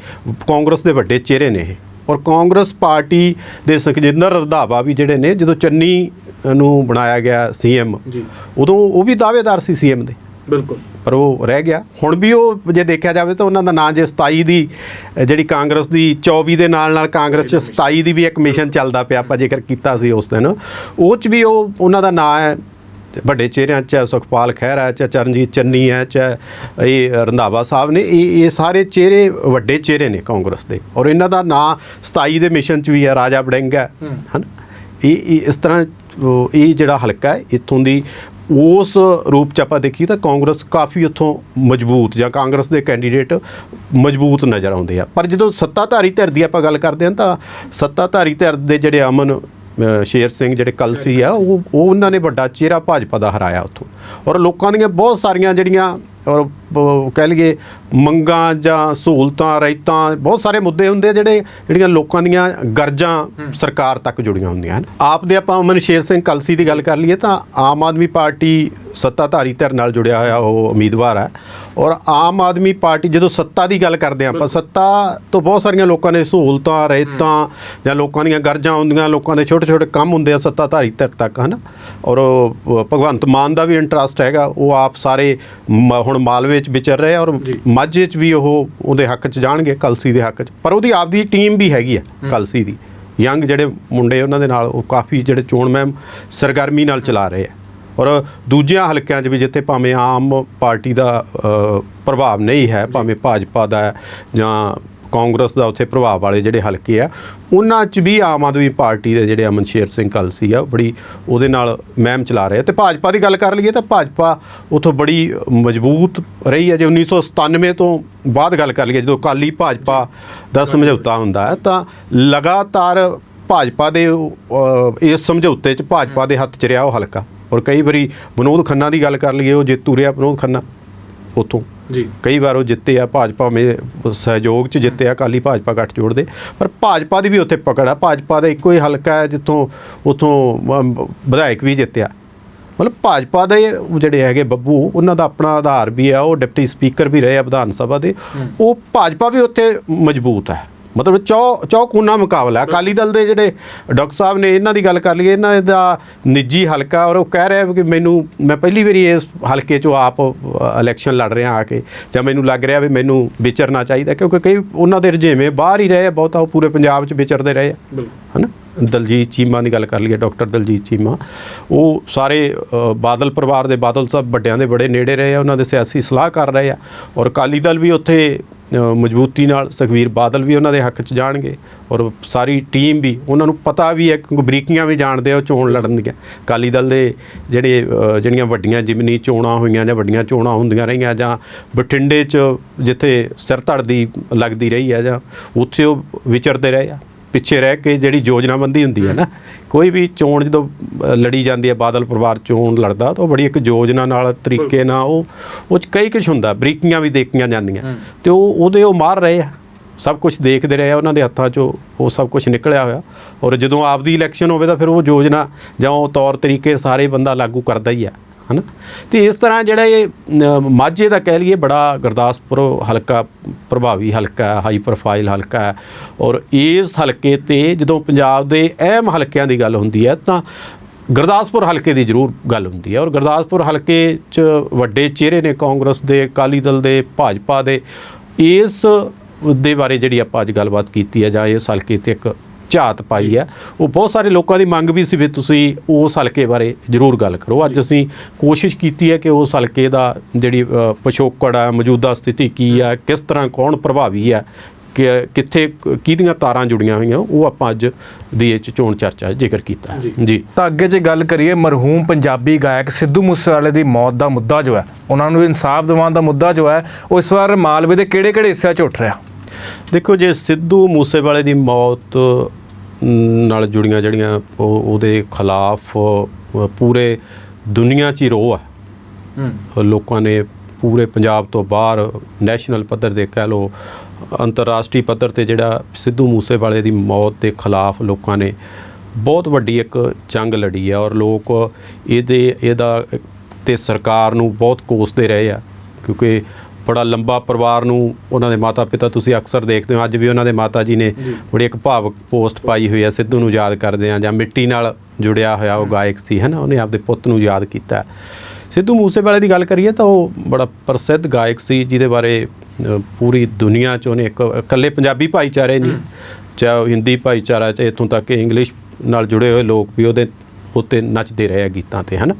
ਕਾਂਗਰਸ ਦੇ ਵੱਡੇ ਚਿਹਰੇ ਨੇ ਇਹ। ਔਰ ਕਾਂਗਰਸ ਪਾਰਟੀ ਦੇ ਸੁਖਜਿੰਦਰ ਰੰਧਾਵਾ ਵੀ ਜਿਹੜੇ ਨੇ ਜਦੋਂ ਚੰਨੀ ਨੂੰ ਬਣਾਇਆ ਗਿਆ ਸੀਐਮ। ਜੀ। ਉਦੋਂ ਉਹ ਵੀ ਦਾਅਵੇਦਾਰ ਸੀ ਸੀਐਮ ਦੇ। ਬਿਲਕੁਲ। ਪਰ ਉਹ ਰਹਿ ਗਿਆ। ਹੁਣ ਵੀ ਉਹ ਜੇ ਦੇਖਿਆ ਜਾਵੇ ਤਾਂ ਉਹਨਾਂ ਦਾ ਨਾਂ ਜੇ 27 ਦੀ ਜਿਹੜੀ ਕਾਂਗਰਸ ਦੀ 24 ਦੇ ਨਾਲ ਨਾਲ ਕਾਂਗਰਸ ਚ 27 ਦੀ ਵੀ ਇੱਕ ਮਿਸ਼ਨ ਚੱਲਦਾ ਪਿਆ ਆਪਾਂ ਜ਼ਿਕਰ ਕੀਤਾ ਸੀ ਉਸ ਦਿਨ ਉਹ ਚ ਵੀ ਉਹ ਉਹਨਾਂ ਦਾ ਨਾਂ ਹੈ ਵੱਡੇ ਚਿਹਰਿਆਂ ਚ ਸੁਖਪਾਲ ਖਹਿਰਾ ਹੈ ਚਾਹੇ ਚਰਨਜੀਤ ਚੰਨੀ ਹੈ ਚਾਹੇ ਇਹ ਰੰਧਾਵਾ ਸਾਹਿਬ ਨੇ ਇਹ ਇਹ ਸਾਰੇ ਚਿਹਰੇ ਵੱਡੇ ਚਿਹਰੇ ਨੇ ਕਾਂਗਰਸ ਦੇ। ਔਰ ਇਹਨਾਂ ਦਾ ਨਾਂ 27 ਦੇ ਮਿਸ਼ਨ ਚ ਵੀ ਹੈ ਰਾਜਾ ਵੜਿੰਗ ਹੈ। ਹਨ? ਇਹ ਇਸ ਤਰ੍ਹਾਂ ਇਹ ਜਿਹੜਾ ਹਲਕਾ ਹੈ, ਇੱਥੋਂ ਦੀ ਉਸ ਰੂਪ ਚ ਆਪਾਂ ਦੇਖੀ ਤਾਂ ਕਾਂਗਰਸ ਕਾਫੀ ਉੱਥੋਂ ਮਜ਼ਬੂਤ ਜਾਂ ਕਾਂਗਰਸ ਦੇ ਕੈਂਡੀਡੇਟ ਮਜ਼ਬੂਤ ਨਜ਼ਰ ਆਉਂਦੇ ਆ। ਪਰ ਜਦੋਂ ਸੱਤਾਧਾਰੀ ਧਿਰ ਦੀ ਆਪਾਂ ਗੱਲ ਕਰਦੇ ਹਾਂ ਤਾਂ ਸੱਤਾਧਾਰੀ ਧਿਰ ਦੇ ਜਿਹੜੇ ਅਮਨ ਸ਼ੇਰ ਸਿੰਘ ਜਿਹੜੇ ਕਲਸੀ ਆ, ਉਹ ਉਹ ਉਹਨਾਂ ਨੇ ਵੱਡਾ ਚਿਹਰਾ ਭਾਜਪਾ ਦਾ ਹਰਾਇਆ ਉੱਥੋਂ। ਔਰ ਲੋਕਾਂ ਦੀਆਂ ਬਹੁਤ ਸਾਰੀਆਂ ਜਿਹੜੀਆਂ ਔਰ ਕਹਿ ਲਈਏ ਮੰਗਾਂ ਜਾਂ ਸਹੂਲਤਾਂ ਰਾਇਤਾਂ ਬਹੁਤ ਸਾਰੇ ਮੁੱਦੇ ਹੁੰਦੇ ਆ ਜਿਹੜੇ ਜਿਹੜੀਆਂ ਲੋਕਾਂ ਦੀਆਂ ਗਰਜਾਂ ਸਰਕਾਰ ਤੱਕ ਜੁੜੀਆਂ ਹੁੰਦੀਆਂ ਹਨ। ਆਪ ਦੇ ਆਪਾਂ ਅਮਨ ਸ਼ੇਰ ਸਿੰਘ ਕਲਸੀ ਦੀ ਗੱਲ ਕਰ ਲਈਏ ਤਾਂ ਆਮ ਆਦਮੀ ਪਾਰਟੀ ਸੱਤਾਧਾਰੀ ਧਿਰ ਨਾਲ ਜੁੜਿਆ ਹੋਇਆ ਉਹ ਉਮੀਦਵਾਰ ਹੈ ਔਰ ਆਮ ਆਦਮੀ ਪਾਰਟੀ ਜਦੋਂ ਸੱਤਾ ਦੀ ਗੱਲ ਕਰਦੇ ਹਾਂ ਆਪਾਂ ਸੱਤਾ ਤੋਂ ਬਹੁਤ ਸਾਰੀਆਂ ਲੋਕਾਂ ਨੇ ਸਹੂਲਤਾਂ ਰਾਇਤਾਂ ਜਾਂ ਲੋਕਾਂ ਦੀਆਂ ਗਰਜਾਂ ਹੁੰਦੀਆਂ ਲੋਕਾਂ ਦੇ ਛੋਟੇ ਛੋਟੇ ਕੰਮ ਹੁੰਦੇ ਆ ਸੱਤਾਧਾਰੀ ਧਿਰ ਤੱਕ ਹਨਾ? ਔਰ ਭਗਵੰਤ ਮਾਨ ਦਾ ਵੀ ਇੰਟਰਸਟ ਹੈਗਾ ਉਹ ਆਪ ਸਾਰੇ ਹੁਣ ਮਾਲਵੇ 'ਚ ਵਿਚਰ ਰਹੇ ਆ ਔਰ ਮਾਝੇ 'ਚ ਵੀ ਉਹ ਉਹਦੇ ਹੱਕ 'ਚ ਜਾਣਗੇ ਕਲਸੀ ਦੇ ਹੱਕ 'ਚ। ਪਰ ਉਹਦੀ ਆਪਦੀ ਟੀਮ ਵੀ ਹੈਗੀ ਆ ਕਲਸੀ ਦੀ। ਯੰਗ ਜਿਹੜੇ ਮੁੰਡੇ ਉਹਨਾਂ ਦੇ ਨਾਲ ਉਹ ਕਾਫੀ ਜਿਹੜੇ ਚੋਣ ਮਹਿਮ ਸਰਗਰਮੀ ਨਾਲ ਚਲਾ ਰਹੇ ਆ। ਔਰ ਦੂਜਿਆਂ ਹਲਕਿਆਂ 'ਚ ਵੀ ਜਿੱਥੇ ਭਾਵੇਂ ਆਮ ਪਾਰਟੀ ਦਾ ਪ੍ਰਭਾਵ ਨਹੀਂ ਹੈ ਭਾਵੇਂ ਭਾਜਪਾ ਦਾ ਜਾਂ ਕਾਂਗਰਸ ਦਾ ਉੱਥੇ ਪ੍ਰਭਾਵ ਵਾਲੇ ਜਿਹੜੇ ਹਲਕੇ ਆ ਉਹਨਾਂ 'ਚ ਵੀ ਆਮ ਆਦਮੀ ਪਾਰਟੀ ਦੇ ਜਿਹੜੇ ਅਮਨ ਸ਼ੇਰ ਸਿੰਘ ਕਲਸੀ ਆ ਉਹ ਬੜੀ ਉਹਦੇ ਨਾਲ ਮਹਿਮ ਚਲਾ ਰਹੇ ਆ। ਤੇ ਭਾਜਪਾ ਦੀ ਗੱਲ ਕਰ ਲਈਏ ਤਾਂ ਭਾਜਪਾ ਉਥੋਂ ਬੜੀ ਮਜ਼ਬੂਤ ਰਹੀ ਹੈ ਜੇ 1997 ਤੋਂ ਬਾਅਦ ਗੱਲ ਕਰ ਲਈਏ ਜਦੋਂ ਕਾਲੀ ਭਾਜਪਾ ਦਾ ਸਮਝੌਤਾ ਹੁੰਦਾ ਹੈ ਤਾਂ ਲਗਾਤਾਰ ਭਾਜਪਾ ਦੇ ਇਸ ਸਮਝੌਤੇ 'ਚ ਭਾਜਪਾ ਦੇ ਹੱਥ 'ਚ ਰਿਹਾ ਉਹ ਹਲਕਾ। ਔਰ ਕਈ ਵਾਰੀ ਵਿਨੋਦ ਖੰਨਾ ਦੀ ਗੱਲ ਕਰ ਲਈਏ ਉਹ ਜੇਤੂ ਰਿਹਾ ਵਿਨੋਦ ਖੰਨਾ ਉੱਥੋਂ। ਜੀ। ਕਈ ਵਾਰ ਉਹ ਜਿੱਤੇ ਆ ਭਾਜਪਾ ਮੇ ਸਹਿਯੋਗ 'ਚ ਜਿੱਤੇ ਆ ਕਾਲੀ ਭਾਜਪਾ ਗੱਠਜੋੜ ਦੇ ਪਰ ਭਾਜਪਾ ਦੀ ਵੀ ਉੱਥੇ ਪਕੜ ਆ। ਭਾਜਪਾ ਦਾ ਇੱਕੋ ਹੀ ਹਲਕਾ ਹੈ ਜਿੱਥੋਂ ਉਥੋਂ ਵਿਧਾਇਕ ਵੀ ਜਿੱਤਿਆ। ਮਤਲਬ ਭਾਜਪਾ ਦੇ ਜਿਹੜੇ ਹੈਗੇ ਬੱਬੂ ਉਹਨਾਂ ਦਾ ਆਪਣਾ ਆਧਾਰ ਵੀ ਆ ਉਹ ਡਿਪਟੀ ਸਪੀਕਰ ਵੀ ਰਹੇ ਆ ਵਿਧਾਨ ਸਭਾ ਦੇ। ਉਹ ਭਾਜਪਾ ਵੀ ਉੱਥੇ ਮਜ਼ਬੂਤ ਹੈ। ਮਤਲਬ ਚੌ ਚੌਕੂਨਾ ਮੁਕਾਬਲਾ। ਅਕਾਲੀ ਦਲ ਦੇ ਜਿਹੜੇ ਡਾਕਟਰ ਸਾਹਿਬ ਨੇ ਇਹਨਾਂ ਦੀ ਗੱਲ ਕਰ ਲਈਏ ਇਹਨਾਂ ਦਾ ਨਿੱਜੀ ਹਲਕਾ ਔਰ ਉਹ ਕਹਿ ਰਿਹਾ ਕਿ ਮੈਨੂੰ ਮੈਂ ਪਹਿਲੀ ਵਾਰੀ ਇਸ ਹਲਕੇ 'ਚੋਂ ਆਪ ਇਲੈਕਸ਼ਨ ਲੜ ਰਿਹਾ ਆ ਕੇ ਜਾਂ ਮੈਨੂੰ ਲੱਗ ਰਿਹਾ ਵੀ ਮੈਨੂੰ ਵਿਚਰਨਾ ਚਾਹੀਦਾ ਕਿਉਂਕਿ ਕਈ ਉਹਨਾਂ ਦੇ ਰੁਝੇਵੇਂ ਬਾਹਰ ਹੀ ਰਹੇ ਬਹੁਤਾ ਉਹ ਪੂਰੇ ਪੰਜਾਬ 'ਚ ਵਿਚਰਦੇ ਰਹੇ ਆ। ਹਨਾ? ਦਲਜੀਤ ਚੀਮਾ ਦੀ ਗੱਲ ਕਰ ਲਈਏ ਡਾਕਟਰ ਦਲਜੀਤ ਚੀਮਾ। ਉਹ ਸਾਰੇ ਬਾਦਲ ਪਰਿਵਾਰ ਦੇ ਬਾਦਲ ਸਾਹਿਬ ਵੱਡਿਆਂ ਦੇ ਬੜੇ ਨੇੜੇ ਰਹੇ ਆ ਉਹਨਾਂ ਦੇ ਸਿਆਸੀ ਸਲਾਹ ਕਰ ਰਹੇ ਆ ਔਰ ਅਕਾਲੀ ਦਲ ਵੀ ਉੱਥੇ ਮਜ਼ਬੂਤੀ ਨਾਲ ਸੁਖਵੀਰ ਬਾਦਲ ਵੀ ਉਹਨਾਂ ਦੇ ਹੱਕ 'ਚ ਜਾਣਗੇ ਔਰ ਸਾਰੀ ਟੀਮ ਵੀ, ਉਹਨਾਂ ਨੂੰ ਪਤਾ ਵੀ ਹੈ ਕਿ ਬਰੀਕੀਆਂ ਵੀ ਜਾਣਦੇ ਆ, ਉਹ ਚੋਣ ਲੜਨ ਦੀਆਂ ਅਕਾਲੀ ਦਲ ਦੇ ਜਿਹੜੇ ਜਿਹੜੀਆਂ ਵੱਡੀਆਂ ਜਿਮਨੀ ਚੋਣਾਂ ਹੋਈਆਂ ਜਾਂ ਵੱਡੀਆਂ ਚੋਣਾਂ ਹੁੰਦੀਆਂ ਰਹੀਆਂ ਜਾਂ ਬਠਿੰਡੇ 'ਚ ਜਿੱਥੇ ਸਿਰ ਧੜ ਦੀ ਲੱਗਦੀ ਰਹੀ ਆ ਜਾਂ ਉੱਥੇ ਉਹ ਵਿਚਰਦੇ ਰਹੇ ਆ। ਪਿੱਛੇ ਰਹਿ ਕੇ ਜਿਹੜੀ ਯੋਜਨਾਬੰਦੀ ਹੁੰਦੀ ਹੈ ਨਾ ਕੋਈ ਵੀ ਚੋਣ ਜਦੋਂ ਲੜੀ ਜਾਂਦੀ ਹੈ ਬਾਦਲ ਪਰਿਵਾਰ ਚੋਣ ਲੜਦਾ ਤਾਂ ਉਹ ਬੜੀ ਇੱਕ ਯੋਜਨਾ ਨਾਲ ਤਰੀਕੇ ਨਾਲ ਉਹ ਉਹ 'ਚ ਕਈ ਕੁਝ ਹੁੰਦਾ ਬਰੀਕੀਆਂ ਵੀ ਦੇਖੀਆਂ ਜਾਂਦੀਆਂ। ਤੇ ਉਹ ਉਹਦੇ ਉਹ ਮਾਰ ਰਹੇ ਆ। ਸਭ ਕੁਝ ਦੇਖਦੇ ਰਹੇ ਆ ਉਹਨਾਂ ਦੇ ਹੱਥਾਂ 'ਚੋਂ ਉਹ ਸਭ ਕੁਝ ਨਿਕਲਿਆ ਹੋਇਆ। ਔਰ ਜਦੋਂ ਆਪਦੀ ਇਲੈਕਸ਼ਨ ਹੋਵੇ ਤਾਂ ਫਿਰ ਉਹ ਯੋਜਨਾ ਜਾਂ ਉਹ ਤੌਰ ਤਰੀਕੇ ਸਾਰੇ ਬੰਦਾ ਲਾਗੂ ਕਰਦਾ ਹੀ ਆ। ਹਨਾ? ਤੇ ਇਸ ਤਰ੍ਹਾਂ ਜਿਹੜਾ ਇਹ ਮਾਝੇ ਦਾ ਕਹਿ ਲਈਏ ਬੜਾ ਗੁਰਦਾਸਪੁਰ ਹਲਕਾ ਪ੍ਰਭਾਵੀ ਹਲਕਾ ਹੈ ਹਾਈ ਪ੍ਰੋਫਾਈਲ ਹਲਕਾ ਹੈ ਔਰ ਇਸ ਹਲਕੇ ਤੇ ਜਦੋਂ ਪੰਜਾਬ ਦੇ ਅਹਿਮ ਹਲਕਿਆਂ ਦੀ ਗੱਲ ਹੁੰਦੀ ਹੈ ਤਾਂ ਗੁਰਦਾਸਪੁਰ ਹਲਕੇ ਦੀ ਜ਼ਰੂਰ ਗੱਲ ਹੁੰਦੀ ਹੈ ਔਰ ਗੁਰਦਾਸਪੁਰ ਹਲਕੇ 'ਚ ਵੱਡੇ ਚਿਹਰੇ ਨੇ ਕਾਂਗਰਸ ਦੇ, ਅਕਾਲੀ ਦਲ ਦੇ, ਭਾਜਪਾ ਦੇ। ਇਸ ਦੇ ਬਾਰੇ ਜਿਹੜੀ ਆਪਾਂ ਅੱਜ ਗੱਲਬਾਤ ਕੀਤੀ ਹੈ ਜਾਂ ਇਸ ਹਲਕੇ ਤੇ ਇੱਕ ਝਾਤ ਪਾਈ ਹੈ। ਉਹ ਬਹੁਤ ਸਾਰੇ ਲੋਕਾਂ ਦੀ ਮੰਗ ਵੀ ਸੀ ਵੀ ਤੁਸੀਂ ਉਸ ਹਲਕੇ ਬਾਰੇ ਜ਼ਰੂਰ ਗੱਲ ਕਰੋ। ਅੱਜ ਅਸੀਂ ਕੋਸ਼ਿਸ਼ ਕੀਤੀ ਹੈ ਕਿ ਉਸ ਹਲਕੇ ਦਾ ਜਿਹੜੀ ਪਿਛੋਕੜ ਹੈ ਮੌਜੂਦਾ ਸਥਿਤੀ ਕੀ ਹੈ ਕਿਸ ਤਰ੍ਹਾਂ ਕੌਣ ਪ੍ਰਭਾਵੀ ਹੈ ਕਿ ਕਿੱਥੇ ਕਿਹਦੀਆਂ ਤਾਰਾਂ ਜੁੜੀਆਂ ਹੋਈਆਂ ਉਹ ਆਪਾਂ ਅੱਜ ਦੀ ਇਹ ਚੋਣ ਚਰਚਾ ਜ਼ਿਕਰ ਕੀਤਾ। ਜੀ। ਤਾਂ ਅੱਗੇ ਜੇ ਗੱਲ ਕਰੀਏ ਮਰਹੂਮ ਪੰਜਾਬੀ ਗਾਇਕ ਸਿੱਧੂ ਮੂਸੇਵਾਲੇ ਦੀ ਮੌਤ ਦਾ ਮੁੱਦਾ ਜੋ ਹੈ ਉਹਨਾਂ ਨੂੰ ਇਨਸਾਫ ਦਿਵਾਉਣ ਦਾ ਮੁੱਦਾ ਜੋ ਹੈ ਉਹ ਇਸ ਵਾਰ ਮਾਲਵੇ ਦੇ ਕਿਹੜੇ-ਕਿਹੜੇ ਹਿੱਸਿਆਂ 'ਚ ਉੱਠ ਰਿਹਾ? ਦੇਖੋ ਜੇ ਸਿੱਧੂ ਮੂਸੇਵਾਲੇ ਦੀ ਮੌਤ ਨਾਲ ਜੁੜੀਆਂ ਜਿਹੜੀਆਂ ਉਹ ਉਹਦੇ ਖਿਲਾਫ ਪੂਰੇ ਦੁਨੀਆ 'ਚ ਹੀ ਰੋਹ ਆ। ਲੋਕਾਂ ਨੇ ਪੂਰੇ ਪੰਜਾਬ ਤੋਂ ਬਾਹਰ ਨੈਸ਼ਨਲ ਪੱਧਰ ਤੇ ਕਹਿ ਲਓ ਅੰਤਰਰਾਸ਼ਟਰੀ ਪੱਧਰ ਤੇ ਜਿਹੜਾ ਸਿੱਧੂ ਮੂਸੇਵਾਲੇ ਦੀ ਮੌਤ ਦੇ ਖਿਲਾਫ ਲੋਕਾਂ ਨੇ ਬਹੁਤ ਵੱਡੀ ਇੱਕ ਜੰਗ ਲੜੀ ਹੈ ਔਰ ਲੋਕ ਇਹਦੇ ਇਹਦਾ ਤੇ ਸਰਕਾਰ ਨੂੰ ਬਹੁਤ ਕੋਸਦੇ ਰਹੇ ਆ ਕਿਉਂਕਿ ਬੜਾ ਲੰਬਾ ਪਰਿਵਾਰ ਨੂੰ ਉਹਨਾਂ ਦੇ ਮਾਤਾ ਪਿਤਾ ਤੁਸੀਂ ਅਕਸਰ ਦੇਖਦੇ ਹੋ। ਅੱਜ ਵੀ ਉਹਨਾਂ ਦੇ ਮਾਤਾ ਜੀ। ਨੇ ਬੜੀ ਇੱਕ ਭਾਵਕ ਪੋਸਟ ਪਾਈ ਹੋਈ ਹੈ ਸਿੱਧੂ ਨੂੰ ਯਾਦ ਕਰਦੇ ਆ ਜਾਂ ਮਿੱਟੀ ਨਾਲ ਜੁੜਿਆ ਹੋਇਆ ਉਹ ਗਾਇਕ ਸੀ ਹੈ ਨਾ ਉਹਨੇ ਆਪਦੇ ਪੁੱਤ ਨੂੰ ਯਾਦ ਕੀਤਾ। ਸਿੱਧੂ ਮੂਸੇਵਾਲੇ ਦੀ ਗੱਲ ਕਰੀਏ ਤਾਂ ਉਹ ਬੜਾ ਪ੍ਰਸਿੱਧ ਗਾਇਕ ਸੀ ਜਿਹਦੇ ਬਾਰੇ ਪੂਰੀ ਦੁਨੀਆ 'ਚ ਉਹਨੇ ਇੱਕ ਇਕੱਲੇ ਪੰਜਾਬੀ ਭਾਈਚਾਰੇ ਨਹੀਂ ਚਾਹੇ ਹਿੰਦੀ ਭਾਈਚਾਰਾ ਚਾਹੇ ਇੱਥੋਂ ਤੱਕ ਕਿ ਇੰਗਲਿਸ਼ ਨਾਲ ਜੁੜੇ ਹੋਏ ਲੋਕ ਵੀ ਉਹਦੇ ਉੱਤੇ ਨੱਚਦੇ ਰਹੇ ਆ ਗੀਤਾਂ ਤੇ ਹਨਾ?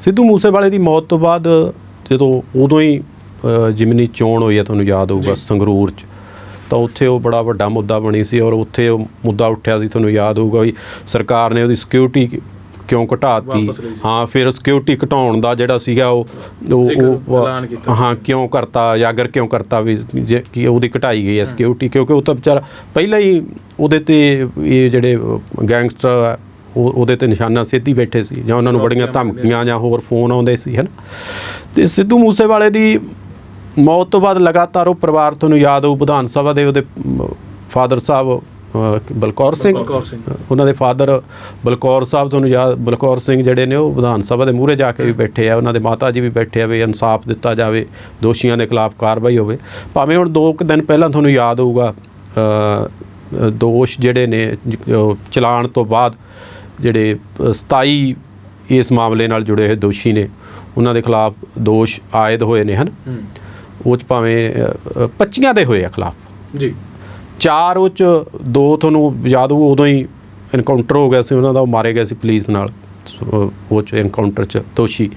ਸਿੱਧੂ ਮੂਸੇਵਾਲੇ ਦੀ ਮੌਤ ਤੋਂ ਬਾਅਦ ਜਦੋਂ ਉਦੋਂ ਹੀ ਜਿਮਨੀ ਚੋਣ ਹੋਈ ਹੈ ਤੁਹਾਨੂੰ ਯਾਦ ਹੋਊਗਾ ਸੰਗਰੂਰ 'ਚ। ਤਾਂ ਉੱਥੇ ਉਹ ਬੜਾ ਵੱਡਾ ਮੁੱਦਾ ਬਣੀ ਸੀ ਔਰ ਉੱਥੇ ਉਹ ਮੁੱਦਾ ਉੱਠਿਆ ਸੀ ਤੁਹਾਨੂੰ ਯਾਦ ਹੋਊਗਾ ਵੀ ਸਰਕਾਰ ਨੇ ਉਹਦੀ ਸਿਕਿਉਰਿਟੀ ਕਿਉਂ ਘਟਾਤੀ। ਹਾਂ ਫਿਰ ਸਿਕਿਉਰਿਟੀ ਘਟਾਉਣ ਦਾ ਜਿਹੜਾ ਸੀਗਾ ਉਹ ਉਹ ਹਾਂ ਕਿਉਂ ਕਰਤਾ ਜਾਗਰ ਕਿਉਂ ਕਰਤਾ ਵੀ ਕਿ ਉਹਦੀ ਘਟਾਈ ਗਈ ਹੈ ਸਿਕਿਉਰਿਟੀ ਕਿਉਂਕਿ ਉਹ ਤਾਂ ਵਿਚਾਰਾ ਪਹਿਲਾਂ ਹੀ ਉਹਦੇ ਤੇ ਇਹ ਜਿਹੜੇ ਗੈਂਗਸਟਰ ਉਹਦੇ ਤੇ ਨਿਸ਼ਾਨਾ ਸਿੱਧੀ ਬੈਠੇ ਸੀ ਜਾਂ ਉਹਨਾਂ ਨੂੰ ਬੜੀਆਂ ਧਮਕੀਆਂ ਜਾਂ ਹੋਰ ਫੋਨ ਆਉਂਦੇ ਸੀ ਹਨ। ਤੇ ਸਿੱਧੂ ਮੂਸੇਵਾਲੇ ਦੀ ਮੌਤ ਤੋਂ ਬਾਅਦ ਲਗਾਤਾਰ ਉਹ ਪਰਿਵਾਰ ਤੁਹਾਨੂੰ ਯਾਦ ਹੋਊ ਵਿਧਾਨ ਸਭਾ ਦੇ ਉਹਦੇ ਫਾਦਰ ਸਾਹਿਬ ਬਲਕੌਰ ਸਿੰਘ। ਉਹਨਾਂ ਦੇ ਫਾਦਰ ਬਲਕੌਰ ਸਾਹਿਬ ਤੁਹਾਨੂੰ ਯਾਦ ਬਲਕੌਰ ਸਿੰਘ ਜਿਹੜੇ ਨੇ ਉਹ ਵਿਧਾਨ ਸਭਾ ਦੇ ਮੂਹਰੇ ਜਾ ਕੇ ਵੀ ਬੈਠੇ ਆ ਉਹਨਾਂ ਦੇ ਮਾਤਾ ਜੀ ਵੀ ਬੈਠੇ ਆ ਵੀ ਇਨਸਾਫ ਦਿੱਤਾ ਜਾਵੇ ਦੋਸ਼ੀਆਂ ਦੇ ਖਿਲਾਫ ਕਾਰਵਾਈ ਹੋਵੇ। ਭਾਵੇਂ ਹੁਣ ਦੋ ਕੁ ਦਿਨ ਪਹਿਲਾਂ ਤੁਹਾਨੂੰ ਯਾਦ ਹੋਊਗਾ ਦੋਸ਼ ਜਿਹੜੇ ਨੇ ਚਲਾਣ ਤੋਂ ਬਾਅਦ ਜਿਹੜੇ ਅ, 27 ਇਸ ਮਾਮਲੇ ਨਾਲ ਜੁੜੇ ਹੋਏ ਦੋਸ਼ੀ ਨੇ ਉਹਨਾਂ ਦੇ ਖਿਲਾਫ ਦੋਸ਼ ਆਇਦ ਹੋਏ ਨੇ ਹਨ। ਉਹ ਚ ਭਾਵੇਂ ਅ, ਅ, 25 ਦੇ ਹੋਏ ਆ ਖਿਲਾਫ। ਜੀ। ਚਾਰ ਉਹ ਚ ਦੋ ਤੁਹਾਨੂੰ ਯਾਦ ਹੋਊ ਉਦੋਂ ਹੀ ਐਨਕਾਊਂਟਰ ਹੋ ਗਿਆ ਸੀ ਉਹਨਾਂ ਦਾ ਉਹ ਮਾਰੇ ਗਏ ਸੀ ਪੁਲਿਸ ਨਾਲ। ਉਹ ਚ ਐਨਕਾਊਂਟਰ ਚ ਦੋਸ਼ੀ।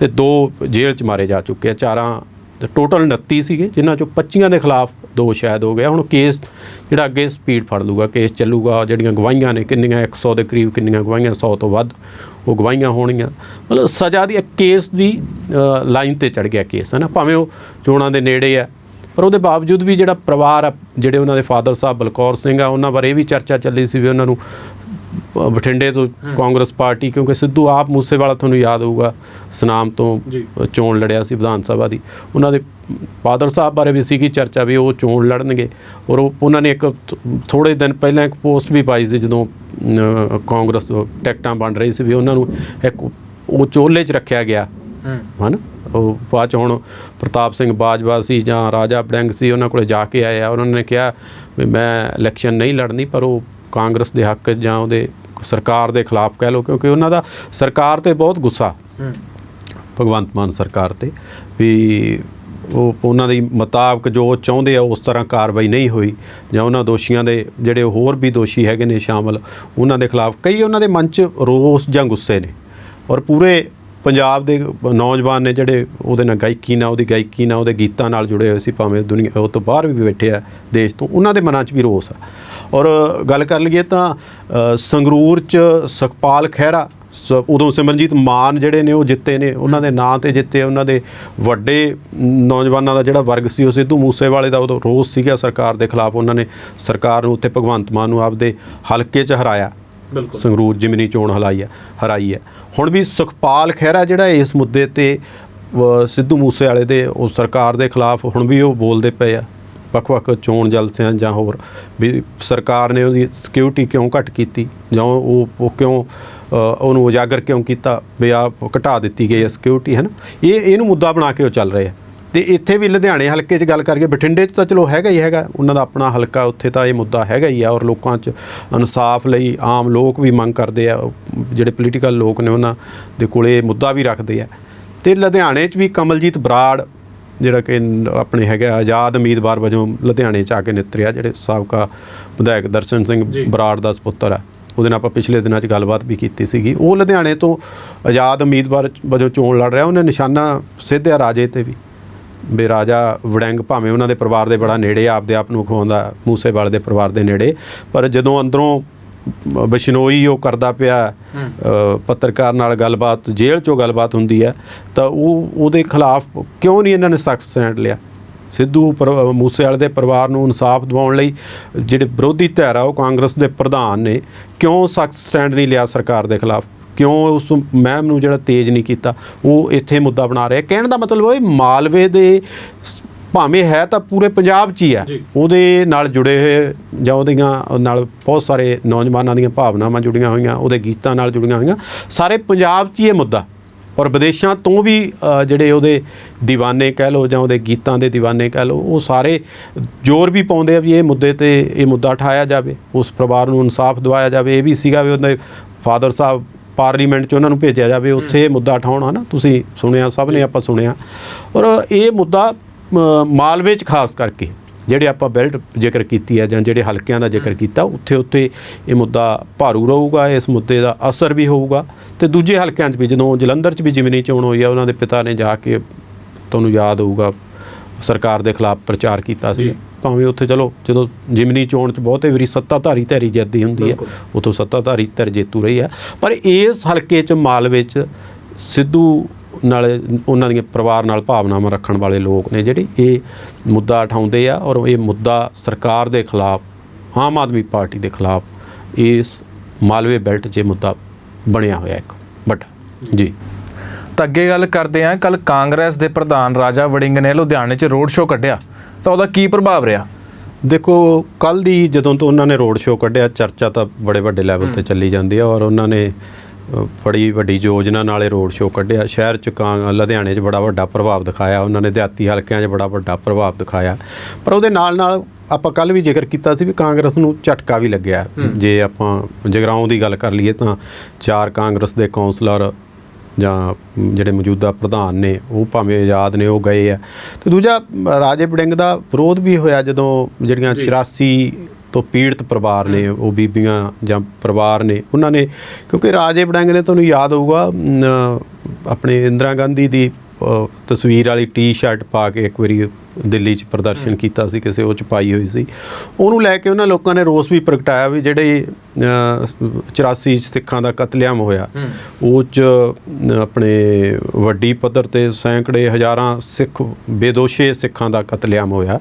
ਤੇ ਦੋ ਜੇਲ੍ਹ ਚ ਮਾਰੇ ਜਾ ਚੁੱਕੇ ਆ। ਚਾਰਾਂ ਟੋਟਲ 29 ਸੀਗੇ, ਜਿਨ੍ਹਾਂ ਚੋਂ 25 ਦੇ ਖਿਲਾਫ ਦੋ ਸ਼ਾਇਦ ਹੋ ਗਿਆ ਹੁਣ ਕੇਸ ਜਿਹੜਾ ਅੱਗੇ ਸਪੀਡ ਫੜ ਲੂਗਾ ਕੇਸ ਚੱਲੂਗਾ, ਜਿਹੜੀਆਂ ਗਵਾਹੀਆਂ ਨੇ, ਕਿੰਨੀਆਂ 100 ਦੇ ਕਰੀਬ ਕਿੰਨੀਆਂ ਗਵਾਹੀਆਂ 100 ਤੋਂ ਵੱਧ ਉਹ ਗਵਾਹੀਆਂ ਹੋਣਗੀਆਂ। ਮਤਲਬ ਸਜ਼ਾ ਦੀ ਕੇਸ ਦੀ ਲਾਈਨ ਤੇ ਚੜ ਗਿਆ ਕੇਸ ਹੈ ਨਾ ਭਾਵੇਂ ਉਹ ਚੋਣਾਂ ਦੇ ਨੇੜੇ ਆ ਪਰ ਉਹਦੇ ਬਾਵਜੂਦ ਵੀ ਜਿਹੜਾ ਪਰਿਵਾਰ ਆ, ਜਿਹੜੇ ਉਹਨਾਂ ਦੇ ਫਾਦਰ ਸਾਹਿਬ ਬਲਕੌਰ ਸਿੰਘ ਆ, ਉਹਨਾਂ ਬਾਰੇ ਇਹ ਵੀ ਚਰਚਾ ਚੱਲੀ ਸੀ ਵੀ ਉਹਨਾਂ ਨੂੰ ਬਠਿੰਡੇ ਤੋਂ ਕਾਂਗਰਸ ਪਾਰਟੀ ਕਿਉਂਕਿ ਸਿੱਧੂ ਆਪ ਮੂਸੇਵਾਲਾ ਤੁਹਾਨੂੰ ਯਾਦ ਹੋਊਗਾ ਸਨਾਮ ਤੋਂ ਚੋਣ ਲੜਿਆ ਸੀ ਵਿਧਾਨ ਸਭਾ ਦੀ। ਉਹਨਾਂ ਦੇ ਫਾਦਰ ਸਾਹਿਬ ਬਾਰੇ ਵੀ ਸੀਗੀ ਚਰਚਾ ਵੀ ਉਹ ਚੋਣ ਲੜਨਗੇ। ਔਰ ਉਹ ਉਹਨਾਂ ਨੇ ਇੱਕ ਥੋੜੇ ਦਿਨ ਪਹਿਲਾਂ ਇੱਕ ਪੋਸਟ ਵੀ ਪਾਈ ਸੀ ਜਦੋਂ ਕਾਂਗਰਸ ਟਿਕਟਾਂ ਬਣ ਰਹੀ ਸੀ ਵੀ ਉਹਨਾਂ ਨੂੰ ਇੱਕ ਉਹ ਚੋਲੇ 'ਚ ਰੱਖਿਆ ਗਿਆ। ਹੂੰ। ਹਨ? ਉਹ ਬਾਅਦ 'ਚ ਹੁਣ ਪ੍ਰਤਾਪ ਸਿੰਘ ਬਾਜਵਾ ਸੀ ਜਾਂ ਰਾਜਾ ਬੜਿੰਗ ਸੀ ਉਹਨਾਂ ਕੋਲੇ ਜਾ ਕੇ ਆਏ ਆ। ਉਹਨਾਂ ਨੇ ਕਿਹਾ ਵੀ ਮੈਂ ਇਲੈਕਸ਼ਨ ਨਹੀਂ ਲੜਨੀ ਪਰ ਉਹ ਕਾਂਗਰਸ ਦੇ ਹੱਕ ਜਾਂ ਉਹਦੇ ਸਰਕਾਰ ਦੇ ਖਿਲਾਫ ਕਹਿ ਲਓ ਕਿਉਂਕਿ ਉਹਨਾਂ ਦਾ ਸਰਕਾਰ ਤੇ ਬਹੁਤ ਗੁੱਸਾ। ਭਗਵੰਤ ਮਾਨ ਸਰਕਾਰ ਤੇ ਵੀ ਉਹ ਉਹਨਾਂ ਦੇ ਮੁਤਾਬਕ ਜੋ ਉਹ ਚਾਹੁੰਦੇ ਆ ਉਸ ਤਰ੍ਹਾਂ ਕਾਰਵਾਈ ਨਹੀਂ ਹੋਈ ਜਾਂ ਉਹਨਾਂ ਦੋਸ਼ੀਆਂ ਦੇ ਜਿਹੜੇ ਹੋਰ ਵੀ ਦੋਸ਼ੀ ਹੈਗੇ ਨੇ ਸ਼ਾਮਲ ਉਹਨਾਂ ਦੇ ਖਿਲਾਫ ਕਈ ਉਹਨਾਂ ਦੇ ਮਨ 'ਚ ਰੋਸ ਜਾਂ ਗੁੱਸੇ ਨੇ ਔਰ ਪੂਰੇ ਪੰਜਾਬ ਦੇ ਨੌਜਵਾਨ ਨੇ ਜਿਹੜੇ ਉਹਦੇ ਨਾਲ ਗਾਇਕੀ ਨਾਲ, ਉਹਦੀ ਗਾਇਕੀ ਨਾਲ, ਉਹਦੇ ਗੀਤਾਂ ਨਾਲ ਜੁੜੇ ਹੋਏ ਸੀ, ਭਾਵੇਂ ਦੁਨੀਆ, ਉਹ ਤੋਂ ਬਾਹਰ ਵੀ ਬੈਠੇ ਆ, ਦੇਸ਼ ਤੋਂ, ਉਹਨਾਂ ਦੇ ਮਨਾਂ 'ਚ ਵੀ ਰੋਸ ਆ। ਔਰ ਗੱਲ ਕਰ ਲਈਏ ਤਾਂ ਸੰਗਰੂਰ 'ਚ ਸੁਖਪਾਲ ਖਹਿਰਾ, ਸ- ਉਦੋਂ ਸਿਮਰਨਜੀਤ ਮਾਨ ਜਿਹੜੇ ਨੇ ਉਹ ਜਿੱਤੇ ਨੇ, ਉਹਨਾਂ ਦੇ ਨਾਂ ਤੇ ਜਿੱਤੇ, ਉਹਨਾਂ ਦੇ ਵੱਡੇ ਨੌਜਵਾਨਾਂ ਦਾ ਜਿਹੜਾ ਵਰਗ ਸੀ, ਉਹ ਸਿੱਧੂ ਮੂਸੇਵਾਲੇ ਦਾ ਉਦੋਂ ਰੋਸ ਸੀਗਾ ਸਰਕਾਰ ਦੇ ਖਿਲਾਫ, ਉਹਨਾਂ ਨੇ ਸਰਕਾਰ ਨੂੰ ਉੱਥੇ ਭਗਵੰਤ ਮਾਨ ਨੂੰ ਆਪਦੇ ਹਲਕੇ 'ਚ ਹਰਾਇਆ। ਸੰਗਰੂਰ ਜਿਮਨੀ ਚੋਣ ਹਲਾਈ ਹੈ ਹਰਾਈ ਹੈ। ਹੁਣ ਵੀ ਸੁਖਪਾਲ ਖਹਿਰਾ ਜਿਹੜਾ ਇਸ ਮੁੱਦੇ ਤੇ ਅ, ਸਿੱਧੂ ਮੂਸੇਵਾਲੇ ਦੇ ਉਹ ਸਰਕਾਰ ਦੇ ਖਿਲਾਫ ਹੁਣ ਵੀ ਉਹ ਬੋਲਦੇ ਪਏ ਆ। ਵੱਖ-ਵੱਖ ਚੋਣ ਜਲਸਿਆਂ ਜਾਂ ਹੋਰ ਵੀ ਸਰਕਾਰ ਨੇ ਉਹਦੀ ਸਿਕਿਉਰਿਟੀ ਕਿਉਂ ਘੱਟ ਕੀਤੀ? ਜਾਂ ਉਹ ਉਹ ਕਿਉਂ ਉਹਨੂੰ ਉਜਾਗਰ ਕਿਉਂ ਕੀਤਾ? ਵੀ ਆ ਘਟਾ ਦਿੱਤੀ ਗਈ ਹੈ ਸਿਕਿਉਰਿਟੀ ਹੈ ਨਾ? ਇਹ ਇਹਨੂੰ ਮੁੱਦਾ ਬਣਾ ਕੇ ਉਹ ਚੱਲ ਰਹੇ ਆ। ਤੇ ਇੱਥੇ ਵੀ ਲੁਧਿਆਣੇ ਹਲਕੇ 'ਚ ਗੱਲ ਕਰਕੇ ਬਠਿੰਡੇ 'ਚ ਤਾਂ ਚਲੋ ਹੈਗਾ ਹੀ ਹੈਗਾ ਉਹਨਾਂ ਦਾ ਆਪਣਾ ਹਲਕਾ ਉੱਥੇ ਤਾਂ ਇਹ ਮੁੱਦਾ ਹੈਗਾ ਹੀ ਆ ਔਰ ਲੋਕਾਂ 'ਚ ਇਨਸਾਫ ਲਈ ਆਮ ਲੋਕ ਵੀ ਮੰਗ ਕਰਦੇ ਆ ਜਿਹੜੇ ਪੋਲੀਟੀਕਲ ਲੋਕ ਨੇ ਉਹਨਾਂ ਦੇ ਕੋਲੇ ਇਹ ਮੁੱਦਾ ਵੀ ਰੱਖਦੇ ਆ। ਤੇ ਲੁਧਿਆਣੇ 'ਚ ਵੀ ਕਮਲਜੀਤ ਬਰਾੜ ਜਿਹੜਾ ਕਿ ਆਪਣੇ ਹੈਗਾ ਆਜ਼ਾਦ ਉਮੀਦਵਾਰ ਵਜੋਂ ਲੁਧਿਆਣੇ 'ਚ ਆ ਕੇ ਨਿਤਰਿਆ ਜਿਹੜੇ ਸਾਬਕਾ ਵਿਧਾਇਕ ਦਰਸ਼ਨ ਸਿੰਘ। ਬਰਾੜ ਦਾ ਸੁਪੁੱਤਰ ਆ। ਉਹਦੇ ਨਾਲ ਆਪਾਂ ਪਿਛਲੇ ਦਿਨਾਂ 'ਚ ਗੱਲਬਾਤ ਵੀ ਕੀਤੀ ਸੀਗੀ। ਉਹ ਲੁਧਿਆਣੇ ਤੋਂ ਆਜ਼ਾਦ ਉਮੀਦਵਾਰ ਵਜੋਂ ਚੋਣ ਲੜ ਰਿਹਾ ਉਹਨੇ ਨਿਸ਼ਾਨਾ ਸਿੱਧਿਆ ਰਾਜੇ ਤੇ ਵੀ। ਵੀ ਰਾਜਾ ਵੜਿੰਗ ਭਾਵੇਂ ਉਹਨਾਂ ਦੇ ਪਰਿਵਾਰ ਦੇ ਬੜਾ ਨੇੜੇ ਆ, ਆਪਦੇ ਆਪ ਨੂੰ ਖਵਾਉਂਦਾ ਮੂਸੇਵਾਲੇ ਦੇ ਪਰਿਵਾਰ ਦੇ ਨੇੜੇ। ਪਰ ਜਦੋਂ ਅੰਦਰੋਂ ਬ- ਬਿਸ਼ਨੋਈ ਉਹ ਕਰਦਾ ਪਿਆ ਪੱਤਰਕਾਰ ਨਾਲ ਗੱਲਬਾਤ ਜੇਲ੍ਹ 'ਚੋਂ ਗੱਲਬਾਤ ਹੁੰਦੀ ਹੈ ਤਾਂ ਉਹ ਉਹਦੇ ਖਿਲਾਫ ਕਿਉਂ ਨਹੀਂ ਇਹਨਾਂ ਨੇ ਸਖਤ ਸਟੈਂਡ ਲਿਆ? ਸਿੱਧੂ ਪਰ- ਮੂਸੇਵਾਲੇ ਦੇ ਪਰਿਵਾਰ ਨੂੰ ਇਨਸਾਫ ਦਿਵਾਉਣ ਲਈ ਜਿਹੜੇ ਵਿਰੋਧੀ ਧਿਰ ਆ ਉਹ ਕਾਂਗਰਸ ਦੇ ਪ੍ਰਧਾਨ ਨੇ ਕਿਉਂ ਸਖਤ ਸਟੈਂਡ ਨਹੀਂ ਲਿਆ ਸਰਕਾਰ ਦੇ ਖਿਲਾਫ? ਕਿਉਂ ਉਸ ਮਹਿਮ ਨੂੰ ਜਿਹੜਾ ਤੇਜ਼ ਨਹੀਂ ਕੀਤਾ? ਉਹ ਇੱਥੇ ਮੁੱਦਾ ਬਣਾ ਰਿਹਾ। ਕਹਿਣ ਦਾ ਮਤਲਬ ਉਹ ਮਾਲਵੇ ਦੇ ਭਾਵੇਂ ਹੈ ਤਾਂ ਪੂਰੇ ਪੰਜਾਬ 'ਚ ਹੀ ਹੈ। ਉਹਦੇ ਨਾਲ ਜੁੜੇ ਹੋਏ ਜਾਂ ਉਹਦੀਆਂ ਨਾਲ ਬਹੁਤ ਸਾਰੇ ਨੌਜਵਾਨਾਂ ਦੀਆਂ ਭਾਵਨਾਵਾਂ ਜੁੜੀਆਂ ਹੋਈਆਂ ਉਹਦੇ ਗੀਤਾਂ ਨਾਲ ਜੁੜੀਆਂ ਹੋਈਆਂ। ਸਾਰੇ ਪੰਜਾਬ 'ਚ ਹੀ ਇਹ ਮੁੱਦਾ। ਔਰ ਵਿਦੇਸ਼ਾਂ ਤੋਂ ਵੀ ਜਿਹੜੇ ਉਹਦੇ دیਵਾਨੇ ਕਹਿ ਲੋ ਜਾਂ ਉਹਦੇ ਗੀਤਾਂ ਦੇ دیਵਾਨੇ ਕਹਿ ਲੋ ਉਹ ਸਾਰੇ ਜ਼ੋਰ ਵੀ ਪਾਉਂਦੇ ਆ ਵੀ ਇਹ ਮੁੱਦੇ ਤੇ ਇਹ ਮੁੱਦਾ ਉਠਾਇਆ ਜਾਵੇ। ਉਸ ਪਰਿਵਾਰ ਨੂੰ ਇਨਸਾਫ ਦਿਵਾਇਆ ਜਾਵੇ। ਇਹ ਵੀ ਸੀਗਾ ਵੀ ਉਹਦੇ ਫਾਦਰ ਸਾਹਿਬ ਪਾਰਲੀਮੈਂਟ 'ਚ ਉਹਨਾਂ ਨੂੰ ਭੇਜਿਆ ਜਾਵੇ ਉੱਥੇ ਇਹ ਮੁੱਦਾ ਉਠਾਉਣ ਹਨਾ? ਤੁਸੀਂ ਸੁਣਿਆ ਸਭ ਨੇ ਆਪਾਂ ਸੁਣਿਆ। ਔਰ ਇਹ ਮੁੱਦਾ ਮਾਲਵੇ 'ਚ ਖਾਸ ਕਰਕੇ ਜਿਹੜੇ ਆਪਾਂ ਬੈਲਟ ਜ਼ਿਕਰ ਕੀਤੀ ਹੈ ਜਾਂ ਜਿਹੜੇ ਹਲਕਿਆਂ ਦਾ ਜ਼ਿਕਰ ਕੀਤਾ ਉੱਥੇ ਉੱਥੇ ਇਹ ਮੁੱਦਾ ਭਾਰੂ ਰਹੂਗਾ ਇਸ ਮੁੱਦੇ ਦਾ ਅਸਰ ਵੀ ਹੋਊਗਾ। ਤੇ ਦੂਜੇ ਹਲਕਿਆਂ 'ਚ ਵੀ ਜਦੋਂ ਜਲੰਧਰ 'ਚ ਵੀ ਜਿਮਨੀ ਚੋਣ ਹੋਈ ਆ ਉਹਨਾਂ ਦੇ ਪਿਤਾ ਨੇ ਜਾ ਕੇ ਤੁਹਾਨੂੰ ਯਾਦ ਹੋਊਗਾ ਸਰਕਾਰ ਦੇ ਖਿਲਾਫ ਪ੍ਰਚਾਰ ਕੀਤਾ ਸੀ। ਭਾਵੇਂ ਉੱਥੇ ਚਲੋ ਜਦੋਂ ਜਿਮਨੀ ਚੋਣ 'ਚ ਬਹੁਤੇ ਵਾਰੀ ਸੱਤਾਧਾਰੀ ਧਿਰ ਜਿੱਤਦੀ ਹੁੰਦੀ ਹੈ। ਉਥੋਂ ਸੱਤਾਧਾਰੀ ਧਿਰ ਜੇਤੂ ਰਹੀ ਹੈ। ਪਰ ਇਸ ਹਲਕੇ 'ਚ ਮਾਲਵੇ 'ਚ ਸਿੱਧੂ ਨਾਲ ਉਹਨਾਂ ਦੀਆਂ ਪਰਿਵਾਰ ਨਾਲ ਭਾਵਨਾਵਾਂ ਰੱਖਣ ਵਾਲੇ ਲੋਕ ਨੇ ਜਿਹੜੇ ਇਹ ਮੁੱਦਾ ਉਠਾਉਂਦੇ ਆ ਔਰ ਇਹ ਮੁੱਦਾ ਸਰਕਾਰ ਦੇ ਖਿਲਾਫ ਆਮ ਆਦਮੀ ਪਾਰਟੀ ਦੇ ਖਿਲਾਫ ਇਸ ਮਾਲਵੇ ਬੈਲਟ 'ਚ ਇਹ ਮੁੱਦਾ ਬਣਿਆ ਹੋਇਆ ਇੱਕ। ਵੱਡਾ ਜੀ। ਤਾਂ ਅੱਗੇ ਗੱਲ ਕਰਦੇ ਹਾਂ ਕੱਲ ਕਾਂਗਰਸ ਦੇ ਪ੍ਰਧਾਨ ਰਾਜਾ ਵੜਿੰਗ ਨੇ ਲੁਧਿਆਣੇ 'ਚ ਰੋਡ ਸ਼ੋਅ ਕੱਢਿਆ। ਤਾਂ ਉਹਦਾ ਕੀ ਪ੍ਰਭਾਵ ਰਿਹਾ? ਦੇਖੋ ਕੱਲ ਦੀ ਜਦੋਂ ਤੋਂ ਉਹਨਾਂ ਨੇ ਰੋਡ ਸ਼ੋਅ ਕੱਢਿਆ ਚਰਚਾ ਤਾਂ ਬੜੇ ਵੱਡੇ ਲੈਵਲ ਤੇ ਚੱਲੀ ਜਾਂਦੀ ਹੈ ਔਰ ਉਹਨਾਂ ਨੇ ਬੜੀ ਵੱਡੀ ਯੋਜਨਾ ਨਾਲੇ ਰੋਡ ਸ਼ੋਅ ਕੱਢਿਆ। ਸ਼ਹਿਰ ਚ ਕਾਂ ਲੁਧਿਆਣੇ 'ਚ ਬੜਾ ਵੱਡਾ ਪ੍ਰਭਾਵ ਦਿਖਾਇਆ ਉਹਨਾਂ ਨੇ ਦਿਹਾਤੀ ਹਲਕਿਆਂ 'ਚ ਬੜਾ ਵੱਡਾ ਪ੍ਰਭਾਵ ਦਿਖਾਇਆ। ਪਰ ਉਹਦੇ ਨਾਲ ਨਾਲ ਆਪਾਂ ਕੱਲ ਵੀ ਜ਼ਿਕਰ ਕੀਤਾ ਸੀ ਵੀ ਕਾਂਗਰਸ ਨੂੰ ਝਟਕਾ ਵੀ ਲੱਗਿਆ। ਜੇ ਆਪਾਂ ਜਗਰਾਉਂ ਦੀ ਗੱਲ ਕਰ ਲਈਏ ਤਾਂ ਚਾਰ ਕਾਂਗਰਸ ਦੇ ਕੌਂਸਲਰ ਜਾਂ ਜਿਹੜੇ ਮੌਜੂਦਾ ਪ੍ਰਧਾਨ ਨੇ ਉਹ ਭਾਵੇਂ ਆਜ਼ਾਦ ਨੇ ਉਹ ਗਏ ਆ। ਤੇ ਦੂਜਾ ਰਾਜੇ ਵੜਿੰਗ ਦਾ ਵਿਰੋਧ ਵੀ ਹੋਇਆ ਜਦੋਂ ਜਿਹੜੀਆਂ 84 ਤੋਂ ਪੀੜਤ ਪਰਿਵਾਰ ਨੇ ਉਹ ਬੀਬੀਆਂ ਜਾਂ ਪਰਿਵਾਰ ਨੇ ਉਹਨਾਂ ਨੇ ਕਿਉਂਕਿ ਰਾਜੇ ਵੜਿੰਗ ਨੇ ਤੁਹਾਨੂੰ ਯਾਦ ਹੋਊਗਾ ਆਪਣੇ ਇੰਦਰਾ ਗਾਂਧੀ ਦੀ ਤਸਵੀਰ ਵਾਲੀ ਟੀ-ਸ਼ਰਟ ਪਾ ਕੇ ਇੱਕ ਵਾਰੀ ਦਿੱਲੀ 'ਚ ਪ੍ਰਦਰਸ਼ਨ ਕੀਤਾ ਸੀ ਕਿਸੇ ਉਹ 'ਚ ਪਾਈ ਹੋਈ ਸੀ। ਉਹਨੂੰ ਲੈ ਕੇ ਉਹਨਾਂ ਲੋਕਾਂ ਨੇ ਰੋਸ ਵੀ ਪ੍ਰਗਟਾਇਆ ਵੀ ਜਿਹੜੇ ਅ, 84 'ਚ ਸਿੱਖਾਂ ਦਾ ਕਤਲੇਆਮ ਹੋਇਆ ਉਹ 'ਚ ਆਪਣੇ ਵੱਡੀ ਪੱਧਰ ਤੇ ਸੈਂਕੜੇ ਹਜ਼ਾਰਾਂ ਸਿੱਖ ਬੇਦੋਸ਼ੇ ਸਿੱਖਾਂ ਦਾ ਕਤਲੇਆਮ ਹੋਇਆ।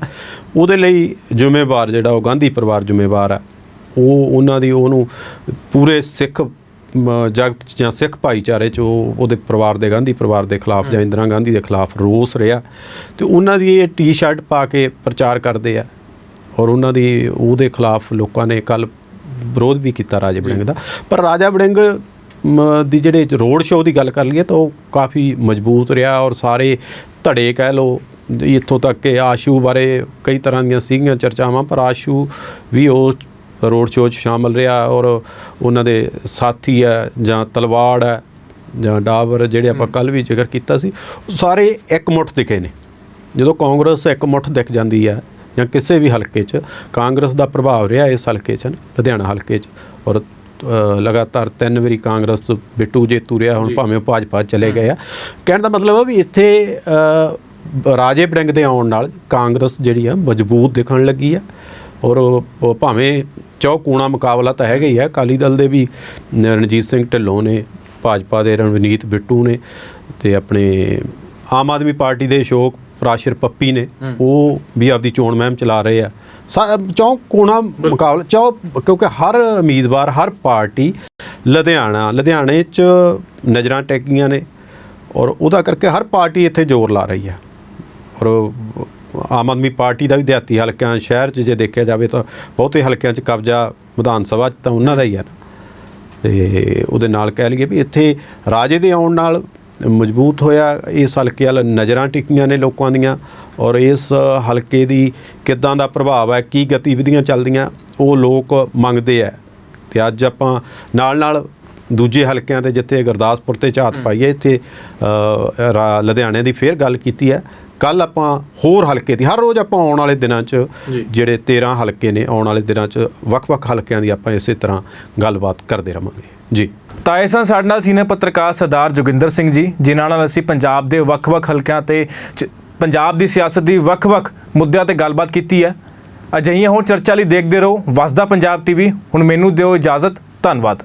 ਉਹਦੇ ਲਈ ਜ਼ਿੰਮੇਵਾਰ ਜਿਹੜਾ ਉਹ ਗਾਂਧੀ ਪਰਿਵਾਰ ਜ਼ਿੰਮੇਵਾਰ ਹੈ ਉਹ ਉਹਨਾਂ ਦੀ ਉਹਨੂੰ ਪੂਰੇ ਸਿੱਖ ਜਗਤ ਜਾਂ ਸਿੱਖ ਭਾਈਚਾਰੇ 'ਚ ਉਹ ਉਹਦੇ ਪਰਿਵਾਰ ਦੇ ਗਾਂਧੀ ਪਰਿਵਾਰ ਦੇ ਖਿਲਾਫ ਜਾਂ ਇੰਦਰਾ ਗਾਂਧੀ ਦੇ ਖਿਲਾਫ ਰੋਸ ਰਿਹਾ ਤੇ ਉਹਨਾਂ ਦੀ ਇਹ ਟੀ-ਸ਼ਰਟ ਪਾ ਕੇ ਪ੍ਰਚਾਰ ਕਰਦੇ ਆ ਔਰ ਉਹਨਾਂ ਦੀ ਉਹਦੇ ਖਿਲਾਫ ਲੋਕਾਂ ਨੇ ਕੱਲ ਵਿਰੋਧ ਵੀ ਕੀਤਾ ਰਾਜਾ ਵੜਿੰਗ ਦਾ। ਪਰ ਰਾਜਾ ਵੜਿੰਗ ਮ, ਦੀ ਜਿਹੜੇ ਰੋਡ ਸ਼ੋਅ ਦੀ ਗੱਲ ਕਰ ਲਈਏ ਤਾਂ ਉਹ ਕਾਫੀ ਮਜ਼ਬੂਤ ਰਿਹਾ ਔਰ ਸਾਰੇ ਧੜੇ ਕਹਿ ਲਓ ਇੱਥੋਂ ਤੱਕ ਕਿ ਆਸ਼ੂ ਬਾਰੇ ਕਈ ਤਰ੍ਹਾਂ ਦੀਆਂ ਸੀਗੀਆਂ ਚਰਚਾਵਾਂ ਪਰ ਆਸ਼ੂ ਵੀ ਉਹ ਰੋਡ ਸ਼ੋਅ 'ਚ ਸ਼ਾਮਲ ਰਿਹਾ ਔਰ ਉਹਨਾਂ ਦੇ ਸਾਥੀ ਹੈ ਜਾਂ ਤਲਵਾੜ ਹੈ ਜਾਂ ਡਾਬਰ ਜਿਹੜੇ ਆਪਾਂ ਕੱਲ ਵੀ ਜ਼ਿਕਰ ਕੀਤਾ ਸੀ ਸਾਰੇ ਇੱਕ ਮੁੱਠ ਦਿਖੇ ਨੇ। ਜਦੋਂ ਕਾਂਗਰਸ ਇੱਕ ਮੁੱਠ ਦਿਖ ਜਾਂਦੀ ਹੈ ਜਾਂ ਕਿਸੇ ਵੀ ਹਲਕੇ 'ਚ ਕਾਂਗਰਸ ਦਾ ਪ੍ਰਭਾਵ ਰਿਹਾ ਇਸ ਹਲਕੇ 'ਚ ਲੁਧਿਆਣਾ ਹਲਕੇ 'ਚ ਔਰ ਲਗਾਤਾਰ ਤਿੰਨ ਵਾਰੀ ਕਾਂਗਰਸ ਬਿੱਟੂ ਜੇਤੂ ਰਿਹਾ ਹੁਣ ਭਾਵੇਂ ਭਾਜਪਾ ਚਲੇ ਗਏ ਆ। ਕਹਿਣ ਦਾ ਮਤਲਬ ਹੈ ਵੀ ਇੱਥੇ ਰਾਜੇ ਵੜਿੰਗ ਦੇ ਆਉਣ ਨਾਲ ਕਾਂਗਰਸ ਜਿਹੜੀ ਆ ਮਜ਼ਬੂਤ ਦਿਖਣ ਲੱਗੀ ਆ। ਔਰ ਭਾਵੇਂ ਚੌਕੂਣਾ ਮੁਕਾਬਲਾ ਤਾਂ ਹੈਗਾ ਹੀ ਹੈ। ਅਕਾਲੀ ਦਲ ਦੇ ਵੀ ਰਣਜੀਤ ਸਿੰਘ ਢਿੱਲੋਂ ਨੇ ਭਾਜਪਾ ਦੇ ਰਣਵਨੀਤ ਬਿੱਟੂ ਨੇ ਤੇ ਆਪਣੇ ਆਮ ਆਦਮੀ ਪਾਰਟੀ ਦੇ ਅਸ਼ੋਕ ਪ੍ਰਾਸ਼ਰ ਪੱਪੀ ਨੇ ਉਹ ਵੀ ਆਪਦੀ ਚੋਣ ਮੁਹਿੰਮ ਚਲਾ ਰਹੇ ਆ। ਸਾ- ਚੌ ਕੋਣਾ ਮੁਕਾਬਲਾ ਚੌ ਕਿਉਂਕਿ ਹਰ ਉਮੀਦਵਾਰ ਹਰ ਪਾਰਟੀ ਲੁਧਿਆਣਾ ਲੁਧਿਆਣੇ 'ਚ ਨਜ਼ਰਾਂ ਟੇਕੀਆਂ ਨੇ ਔਰ ਉਹਦਾ ਕਰਕੇ ਹਰ ਪਾਰਟੀ ਇੱਥੇ ਜ਼ੋਰ ਲਾ ਰਹੀ ਹੈ। ਔਰ ਆਮ ਆਦਮੀ ਪਾਰਟੀ ਦਾ ਵੀ ਦਿਹਾਤੀ ਹਲਕਿਆਂ ਸ਼ਹਿਰ 'ਚ ਜੇ ਦੇਖਿਆ ਜਾਵੇ ਤਾਂ ਬਹੁਤੇ ਹਲਕਿਆਂ 'ਚ ਕਬਜ਼ਾ ਵਿਧਾਨ ਸਭਾ 'ਚ ਤਾਂ ਉਹਨਾਂ ਦਾ ਹੀ ਹੈ ਨਾ। ਤੇ ਉਹਦੇ ਨਾਲ ਕਹਿ ਲਈਏ ਵੀ ਇੱਥੇ ਰਾਜੇ ਦੇ ਆਉਣ ਨਾਲ ਮਜ਼ਬੂਤ ਹੋਇਆ ਇਸ ਹਲਕੇ ਵੱਲ ਨਜ਼ਰਾਂ ਟਿਕੀਆਂ ਨੇ ਲੋਕਾਂ ਦੀਆਂ ਔਰ ਇਸ ਹਲਕੇ ਦੀ ਕਿੱਦਾਂ ਦਾ ਪ੍ਰਭਾਵ ਹੈ ਕੀ ਗਤੀਵਿਧੀਆਂ ਚੱਲਦੀਆਂ ਉਹ ਲੋਕ ਮੰਗਦੇ ਆ ਤੇ ਅੱਜ ਆਪਾਂ ਨਾਲ ਨਾਲ ਦੂਜੇ ਹਲਕਿਆਂ ਤੇ ਜਿੱਥੇ ਗੁਰਦਾਸਪੁਰ ਤੇ ਝਾਤ ਪਾਈ ਹੈ ਇੱਥੇ ਲੁਧਿਆਣੇ ਦੀ ਫੇਰ ਗੱਲ ਕੀਤੀ ਹੈ। ਕੱਲ ਆਪਾਂ ਹੋਰ ਹਲਕੇ ਦੀ ਹਰ ਰੋਜ਼ ਆਪਾਂ ਆਉਣ ਵਾਲੇ ਦਿਨਾਂ 'ਚ ਜਿਹੜੇ 13 ਹਲਕੇ ਨੇ ਆਉਣ ਵਾਲੇ ਦਿਨਾਂ 'ਚ ਵੱਖ-ਵੱਖ ਹਲਕਿਆਂ ਦੀ ਆਪਾਂ ਇਸੇ ਤਰ੍ਹਾਂ ਗੱਲਬਾਤ ਕਰਦੇ ਰਵਾਂਗੇ। ਜੀ। ਤਾਂ ਇਸ ਨਾਲ ਸਾਡੇ ਨਾਲ ਸੀਨੀਅਰ ਪੱਤਰਕਾਰ ਸਰਦਾਰ ਜੋਗਿੰਦਰ ਸਿੰਘ ਜੀ ਜਿਨ੍ਹਾਂ ਨਾਲ ਅਸੀਂ ਪੰਜਾਬ ਦੇ ਵੱਖ-ਵੱਖ ਹਲਕਿਆਂ ਤੇ ਪੰਜਾਬ ਦੀ ਸਿਆਸਤ ਦੀ ਵੱਖ-ਵੱਖ ਮੁੱਦਿਆਂ ਤੇ ਗੱਲਬਾਤ ਕੀਤੀ ਹੈ। ਅਜਿਹੀਆਂ ਹੁਣ ਚਰਚਾ ਲਈ ਦੇਖਦੇ ਰਹੋ ਵਸਦਾ ਪੰਜਾਬ ਟੀਵੀ। ਹੁਣ ਮੈਨੂੰ ਦਿਓ ਇਜਾਜ਼ਤ। ਧੰਨਵਾਦ।